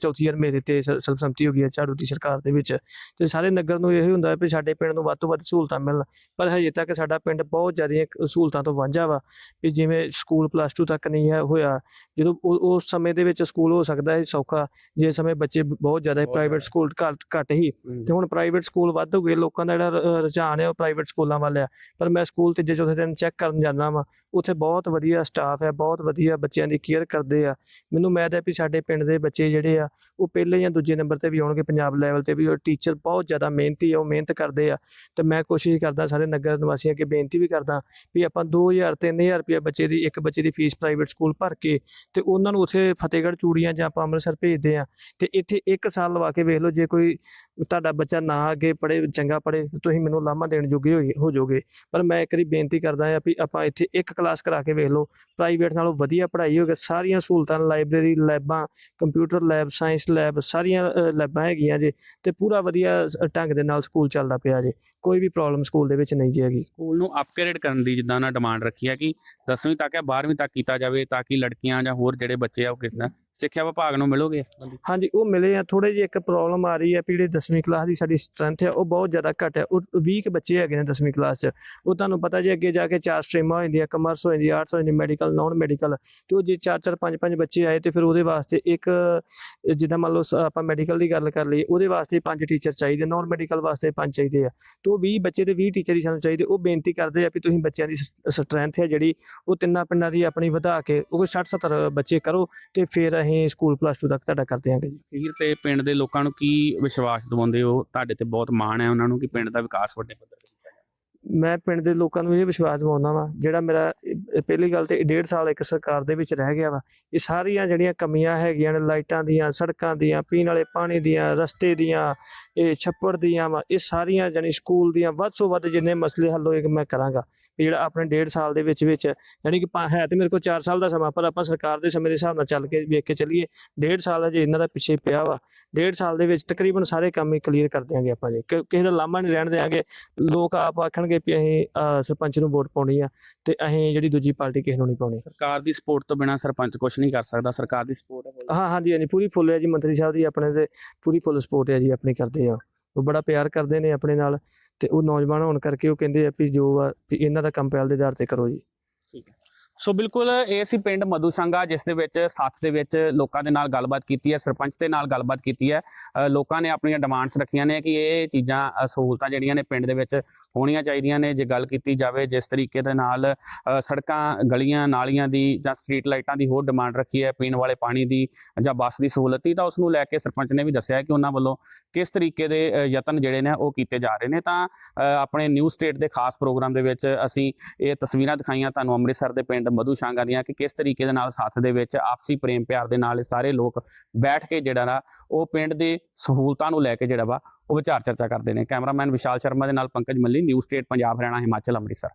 ਚੌਥੀ ਵਾਰ ਮੇਰੇ ਤੇ ਸਰ- ਸਰਬਸੰਮਤੀ ਹੋ ਗਈ ਹੈ ਝਾੜੂ ਦੀ ਸਰਕਾਰ ਦੇ ਵਿੱਚ। ਤੇ ਸਾਰੇ ਨਗਰ ਨੂੰ ਇਹ ਹੁੰਦਾ ਵੀ ਸਾਡੇ ਪਿੰਡ ਨੂੰ ਵੱਧ ਤੋਂ ਵੱਧ ਸਹੂਲਤਾਂ ਮਿਲਣ। ਪਰ ਹਜੇ ਤੱਕ ਸਾਡਾ ਪਿੰਡ ਬਹੁਤ ਜ਼ਿਆਦਾ ਸਹੂਲਤਾਂ ਤੋਂ ਵਾਂਝਾ ਵਾ ਵੀ ਜਿਵੇਂ ਸਕੂਲ ਪਲੱਸ 2 ਤੱਕ ਨਹੀਂ ਹੈ ਹੋਇਆ ਜਦੋਂ ਉਹ- ਉਸ ਸਮੇਂ ਦੇ ਵਿੱਚ ਸਕੂਲ ਹੋ ਸਕਦਾ ਹੈ ਸੌਖਾ ਜੇ ਸਮੇਂ ਬੱਚੇ ਬਹੁਤ ਜ਼ਿਆਦਾ ਪ੍ਰਾਈਵੇਟ ਸਕੂਲ ਘੱਟ ਘੱਟ ਹੀ। ਤੇ ਹੁਣ ਪ੍ਰਾਈਵੇਟ ਸਕੂਲ ਵੱਧ ਹੋ ਗਏ ਲੋਕਾਂ ਦਾ ਜਿਹੜਾ ਰੁਝਾਨ ਹੈ ਉਹ ਪ੍ਰਾਈਵੇਟ ਸਕੂਲਾਂ ਵੱਲ ਆ ਪਰ ਮੈਂ ਸਕੂਲ ਤੀਜੇ ਚੌਥੇ ਦਿਨ ਚੈੱਕ ਕਰਨ ਜਾਂਦਾ ਵਾਂ। ਉੱਥੇ ਬਹੁਤ ਵਧੀਆ ਸਟਾਫ ਹੈ, ਬਹੁਤ ਵਧੀਆ ਬੱਚਿਆਂ ਦੀ ਕੇਅਰ ਕਰਦੇ ਆ। ਮੈਨੂੰ ਉਮੀਦ ਹੈ ਵੀ ਸਾਡੇ ਪਿੰਡ ਦੇ ਬੱਚੇ ਜਿਹੜੇ ਆ, ਉਹ ਪਹਿਲੇ ਜਾਂ ਦੂਜੇ ਨੰਬਰ ਤੇ ਵੀ ਆਉਣਗੇ, ਪੰਜਾਬ ਲੈਵਲ ਤੇ ਵੀ। ਉਹ ਟੀਚਰ ਬਹੁਤ ਜ਼ਿਆਦਾ ਮਿਹਨਤੀ ਆ, ਉਹ ਮਿਹਨਤ ਕਰਦੇ ਆ। ਤੇ ਮੈਂ ਕੋਸ਼ਿਸ਼ ਕਰਦਾ ਸਾਰੇ ਨਗਰ ਨਿਵਾਸੀਆਂ ਅੱਗੇ ਬੇਨਤੀ ਵੀ ਕਰਦਾ ਵੀ ਆਪਾਂ 2000 3000 ਰੁਪਏ ਬੱਚੇ ਦੀ, ਇੱਕ ਬੱਚੇ ਦੀ ਫੀਸ ਪ੍ਰਾਈਵੇਟ ਸਕੂਲ ਭਰ ਕੇ ਤੇ ਉਹਨਾਂ ਨੂੰ ਉੱਥੇ ਫਤਿਹਗੜ੍ਹ ਚੂੜੀਆਂ ਜਾਂ ਆਪਾਂ ਅੰਮ੍ਰਿਤਸਰ ਭੇਜਦੇ ਆ। ਤੇ ਇੱਥੇ ਇੱਕ ਸਾਲ ਲਵਾ ਕੇ ਵੇਖ ਲਓ, ਜੇ ਕੋਈ ਤੁਹਾਡਾ ਬੱਚਾ ਨਾ ਅੱਗੇ ਪੜੇ ਚੰਗਾ ਪੜੇ ਤੁਸੀਂ ਮੈਨੂੰ ਲਾਮਾ ਦੇਣ ਜੋਗੇ ਹੋਈ- ਹੋ ਜਾਓਗੇ। ਪਰ ਮੈਂ ਇੱਕ ਵਾਰੀ ਬੇਨਤੀ ਕਰਦਾ ਆ ਵੀ ਆਪਾਂ ਇੱਥੇ ਇੱਕ ਕਲਾਸ ਕਰਾ ਕੇ ਵੇਖ ਲਓ ਪ੍ਰਾਈਵੇਟ ਨਾਲੋਂ ਵਧੀਆ ਪੜ੍ਹਾਈ ਹੋਵੇ ਸਾਰੀਆਂ ਸਹੂਲਤਾਂ ਲਾਇਬ੍ਰੇਰੀ ਲੈਬਾਂ ਕੰਪਿਊਟਰ ਲੈਬ ਸਾਇੰਸ ਲੈਬ ਸਾਰੀਆਂ ਲੈਬਾਂ ਹੈਗੀਆਂ ਜੇ, ਤੇ ਪੂਰਾ ਵਧੀਆ ਢੰਗ ਦੇ ਨਾਲ ਸਕੂਲ ਚੱਲਦਾ ਪਿਆ ਜੇ। ਕੋਈ ਵੀ ਪ੍ਰੋਬਲਮ ਸਕੂਲ ਦੇ ਵਿੱਚ ਨਹੀਂ ਜੀ ਹੈਗੀ। ਸਕੂਲ ਨੂੰ ਅਪਗ੍ਰੇਡ ਕਰਨ ਦੀ ਜਿੱਦਾਂ ਨਾ ਡਿਮਾਂਡ ਰੱਖੀ ਹੈ ਕਿ 10ਵੀਂ ਤੱਕ ਜਾਂ 12ਵੀਂ ਤੱਕ ਕੀਤਾ ਜਾਵੇ ਤਾਂ ਕਿ ਲੜਕੀਆਂ ਜਾਂ ਹੋਰ ਜਿਹੜੇ ਬੱਚੇ ਆ ਉਹ ਕਿਦਾਂ ਸਿੱਖਿਆ ਵਿਭਾਗ ਨੂੰ ਮਿਲੋਗੇ ਇਸ ਸੰਬੰਧੀ? ਹਾਂਜੀ ਉਹ ਮਿਲੇ ਆ। ਥੋੜੇ ਜਿਹੀ ਇੱਕ ਪ੍ਰੋਬਲਮ ਆ ਰਹੀ ਹੈ ਵੀ ਜਿਹੜੀ 10ਵੀਂ ਕਲਾਸ ਦੀ ਸਾਡੀ ਸਟਰੈਂਥ ਹੈ ਉਹ ਬਹੁਤ ਜ਼ਿਆਦਾ ਘੱਟ ਹੈ ਉਹ 20 ਕੁ ਬੱਚੇ ਹੈਗੇ ਨੇ 10ਵੀਂ ਕਲਾਸ 'ਚ। ਉਹ ਤੁਹਾਨੂੰ ਪਤਾ ਜੇ ਅੱਗੇ ਜਾ ਕੇ ਚਾਰ ਸਟਰੀਮਾਂ ਹੋ ਜਾਂਦੀਆਂ ਕਮਰਸ ਹੋ ਜਾਂਦੀ ਆਰਟਸ ਹੋ ਜਾਂਦੀ ਮੈਡੀਕਲ ਨਾਨ ਮੈਡੀਕਲ ਤੇ ਉਹ ਜੇ 4-4 5-5 ਬੱਚੇ ਆਏ ਤੇ ਫਿਰ ਉਹਦੇ ਵਾਸਤੇ ਇੱਕ ਜਿੱਦਾਂ ਮੰਨ ਲਓ ਆਪਾਂ ਮੈਡੀਕਲ ਦੀ ਗੱਲ ਕਰ ਲਈਏ ਉਹਦੇ ਵਾਸਤੇ ਪੰਜ ਟੀਚਰ ਚਾਹੀਦੇ ਨਾਨ ਮੈਡੀਕਲ ਵਾਸਤੇ ਪੰਜ ਚਾਹੀਦੇ ਆ। ਤੇ ਉਹ 20 ਬੱਚੇ ਤੇ 20 ਟੀਚਰ ਹੀ ਸਾਨੂੰ ਚਾਹੀਦੇ, ਉਹ ਬੇਨਤੀ ਕਰਦੇ ਆ ਵੀ ਤੁਸੀਂ ਬੱਚਿਆਂ ਦੀ ਸਟਰੈਂਥ ਹੈ ਜਿਹੜੀ, ਉਹ ਤਿੰਨਾਂ ਪਿੰਡਾਂ ਦੀ ਆਪਣੀ ਵਧਾ ਕੇ, ਉਹ 60-70 ਬੱਚੇ ਕਰੋ ਤੇ ਫਿਰ ਅਸੀਂ ਸਕੂਲ ਪਲੱਸ 2 ਤੱਕ ਤੁਹਾਡਾ ਕਰ ਦਿਆਂਗੇ ਜੀ। ਅਖੀਰ ਤੇ ਪਿੰਡ ਦੇ ਲੋਕਾਂ ਨੂੰ ਕੀ ਵਿਸ਼ਵਾਸ ਦਿਵਾਉਂਦੇ ਹੋ? ਤੁਹਾਡੇ ਤੇ ਬਹੁਤ ਮਾਣ ਹੈ ਉਹਨਾਂ ਨੂੰ ਕਿ ਪਿੰਡ ਦਾ ਵਿਕਾਸ ਵੱਡੇ ਪੱਧਰ ਤੇ ਮੈਂ ਪਿੰਡ ਦੇ ਲੋਕਾਂ ਨੂੰ ਇਹ ਵਿਸ਼ਵਾਸ ਦਿਵਾਉਂਦਾ ਵਾ, ਜਿਹੜਾ ਮੇਰਾ ਪਹਿਲੀ ਗੱਲ ਤੇ ਇਹ ਡੇਢ ਸਾਲ ਇੱਕ ਸਰਕਾਰ ਦੇ ਵਿੱਚ ਰਹਿ ਗਿਆ ਵਾ, ਇਹ ਸਾਰੀਆਂ ਜਿਹੜੀਆਂ ਕਮੀਆਂ ਹੈਗੀਆਂ ਨੇ, ਲਾਈਟਾਂ ਦੀਆਂ, ਸੜਕਾਂ ਦੀਆਂ, ਪੀਣ ਵਾਲੇ ਪਾਣੀ ਦੀਆਂ, ਰਸਤੇ ਦੀਆਂ, ਇਹ ਛੱਪੜ ਦੀਆਂ ਵਾ, ਇਹ ਸਾਰੀਆਂ ਜਾਨੀ ਸਕੂਲ ਦੀਆਂ, ਵੱਧ ਤੋਂ ਵੱਧ ਜਿੰਨੇ ਮਸਲੇ ਹੱਲ ਹੋਏ ਮੈਂ ਕਰਾਂਗਾ, ਵੀ ਜਿਹੜਾ ਆਪਣੇ ਡੇਢ ਸਾਲ ਦੇ ਵਿੱਚ ਵਿੱਚ ਯਾਨੀ ਕਿ ਪਾ- ਹੈ ਤੇ ਮੇਰੇ ਕੋਲ 4 ਸਾਲ ਦਾ ਸਮਾਂ, ਪਰ ਆਪਾਂ ਸਰਕਾਰ ਦੇ ਸਮੇਂ ਦੇ ਹਿਸਾਬ ਨਾਲ ਚੱਲ ਕੇ ਵੇਖ ਕੇ ਚੱਲੀਏ, ਡੇਢ ਸਾਲ ਅਜੇ ਇਹਨਾਂ ਦਾ ਪਿੱਛੇ ਪਿਆ ਵਾ, ਡੇਢ ਸਾਲ ਦੇ ਵਿੱਚ ਤਕਰੀਬਨ ਸਾਰੇ ਕੰਮ ਹੀ ਕਲੀਅਰ ਕਰ ਦਿਆਂਗੇ ਆਪਾਂ ਜੀ, ਕਿ- ਕਿਸੇ ਦਾ ਲਾਮਾ ਨਹੀਂ ਰਹਿਣ ਦਿਆਂਗੇ, ਲੋਕ ਆਪ ਆਖਣਗੇ ਵੀ ਅਸੀਂ ਸਰਪੰਚ ਨੂੰ ਵੋਟ ਪਾਉਣੀ ਆ ਤੇ ਅਸੀਂ ਜਿਹੜੀ ਦੂਜੀ ਪਾਰਟੀ ਕਿਸੇ ਨੂੰ ਨਹੀਂ ਪਾਉਣੀ। ਸਰਕਾਰ ਦੀ ਸਪੋਰਟ ਤੋਂ ਬਿਨਾ ਸਰਪੰਚ ਕੁਝ ਨਹੀਂ ਕਰ ਸਕਦਾ ਸਰਕਾਰ ਦੀ ਸਪੋਰਟ ਹੈ ਹਾਂ ਹਾਂਜੀ ਹਾਂਜੀ ਪੂਰੀ ਫੁੱਲ ਹੈ ਜੀ ਮੰਤਰੀ ਸਾਹਿਬ ਦੀ ਆਪਣੇ ਤੇ ਪੂਰੀ ਫੁੱਲ ਸਪੋਰਟ ਹੈ ਜੀ ਆਪਣੀ ਕਰਦੇ ਆ। ਉਹ ਬੜਾ ਪਿਆਰ ਕਰਦੇ ਨੇ ਆਪਣੇ ਨਾਲ ਤੇ ਉਹ ਨੌਜਵਾਨ ਹੋਣ ਕਰਕੇ ਉਹ ਕਹਿੰਦੇ ਆ ਵੀ ਜੋ ਆ ਵੀ ਇਹਨਾਂ ਦਾ ਕੰਮ ਪਹਿਲ ਦੇ ਆਧਾਰ ਤੇ ਕਰੋ ਜੀ। ਸੋ ਬਿਲਕੁਲ ਇਹ ਸੀ ਪਿੰਡ ਮਧੂਸੰਗਾ, ਜਿਸ ਦੇ ਵਿੱਚ, ਸੱਥ ਦੇ ਵਿੱਚ ਲੋਕਾਂ ਦੇ ਨਾਲ ਗੱਲਬਾਤ ਕੀਤੀ ਹੈ, ਸਰਪੰਚ ਦੇ ਨਾਲ ਗੱਲਬਾਤ ਕੀਤੀ ਹੈ। ਲੋਕਾਂ ਨੇ ਆਪਣੀਆਂ ਡਿਮਾਂਡਸ ਰੱਖੀਆਂ ਨੇ ਕਿ ਇਹ ਚੀਜ਼ਾਂ ਸਹੂਲਤਾਂ ਜਿਹੜੀਆਂ ਨੇ ਪਿੰਡ ਦੇ ਵਿੱਚ ਹੋਣੀਆਂ ਚਾਹੀਦੀਆਂ ਨੇ। ਜੇ ਗੱਲ ਕੀਤੀ ਜਾਵੇ, ਜਿਸ ਤਰੀਕੇ ਦੇ ਨਾਲ ਸੜਕਾਂ, ਗਲੀਆਂ, ਨਾਲੀਆਂ ਦੀ ਜਾਂ ਸਟਰੀਟ ਲਾਈਟਾਂ ਦੀ ਹੋਰ ਡਿਮਾਂਡ ਰੱਖੀ ਹੈ, ਪੀਣ ਵਾਲੇ ਪਾਣੀ ਦੀ ਜਾਂ ਬੱਸ ਦੀ ਸਹੂਲਤ ਦੀ, ਤਾਂ ਉਸ ਨੂੰ ਲੈ ਕੇ ਸਰਪੰਚ ਨੇ ਵੀ ਦੱਸਿਆ ਕਿ ਉਹਨਾਂ ਵੱਲੋਂ ਕਿਸ ਤਰੀਕੇ ਦੇ ਯਤਨ ਜਿਹੜੇ ਨੇ ਉਹ ਕੀਤੇ ਜਾ ਰਹੇ ਨੇ। ਤਾਂ ਆਪਣੇ ਨਿਊ ਸਟੇਟ ਦੇ ਖਾਸ ਪ੍ਰੋਗਰਾਮ ਦੇ ਵਿੱਚ ਅਸੀਂ ਇਹ ਤਸਵੀਰਾਂ ਦਿਖਾਈਆਂ। ਤੁਹਾਨੂੰ ਅੰਮ੍ਰਿਤਸਰ ਦੇ ਪਿੰਡ ਮਧੂ ਸ਼ਾਂਗਾ ਦੀਆਂ ਕਿ ਕਿਸ ਤਰੀਕੇ ਦੇ ਨਾਲ ਸਾਥ ਦੇ ਵਿੱਚ ਆਪਸੀ ਪ੍ਰੇਮ ਪਿਆਰ ਦੇ ਨਾਲ ਇਹ ਸਾਰੇ ਲੋਕ ਬੈਠ ਕੇ ਜਿਹੜਾ ਨਾ ਉਹ ਪਿੰਡ ਦੇ ਸਹੂਲਤਾਂ ਨੂੰ ਲੈ ਕੇ ਜਿਹੜਾ ਵਾ ਉਹ ਵਿਚਾਰ ਚਰਚਾ ਕਰਦੇ ਨੇ। ਕੈਮਰਾਮੈਨ ਵਿਸ਼ਾਲ ਸ਼ਰਮਾ ਦੇ ਨਾਲ ਪੰਕਜ ਮੱਲੀ, ਨਿਊਜ਼ ਸਟੇਟ, ਪੰਜਾਬ, ਹਰਿਆਣਾ, ਹਿਮਾਚਲ, ਅੰਮ੍ਰਿਤਸਰ।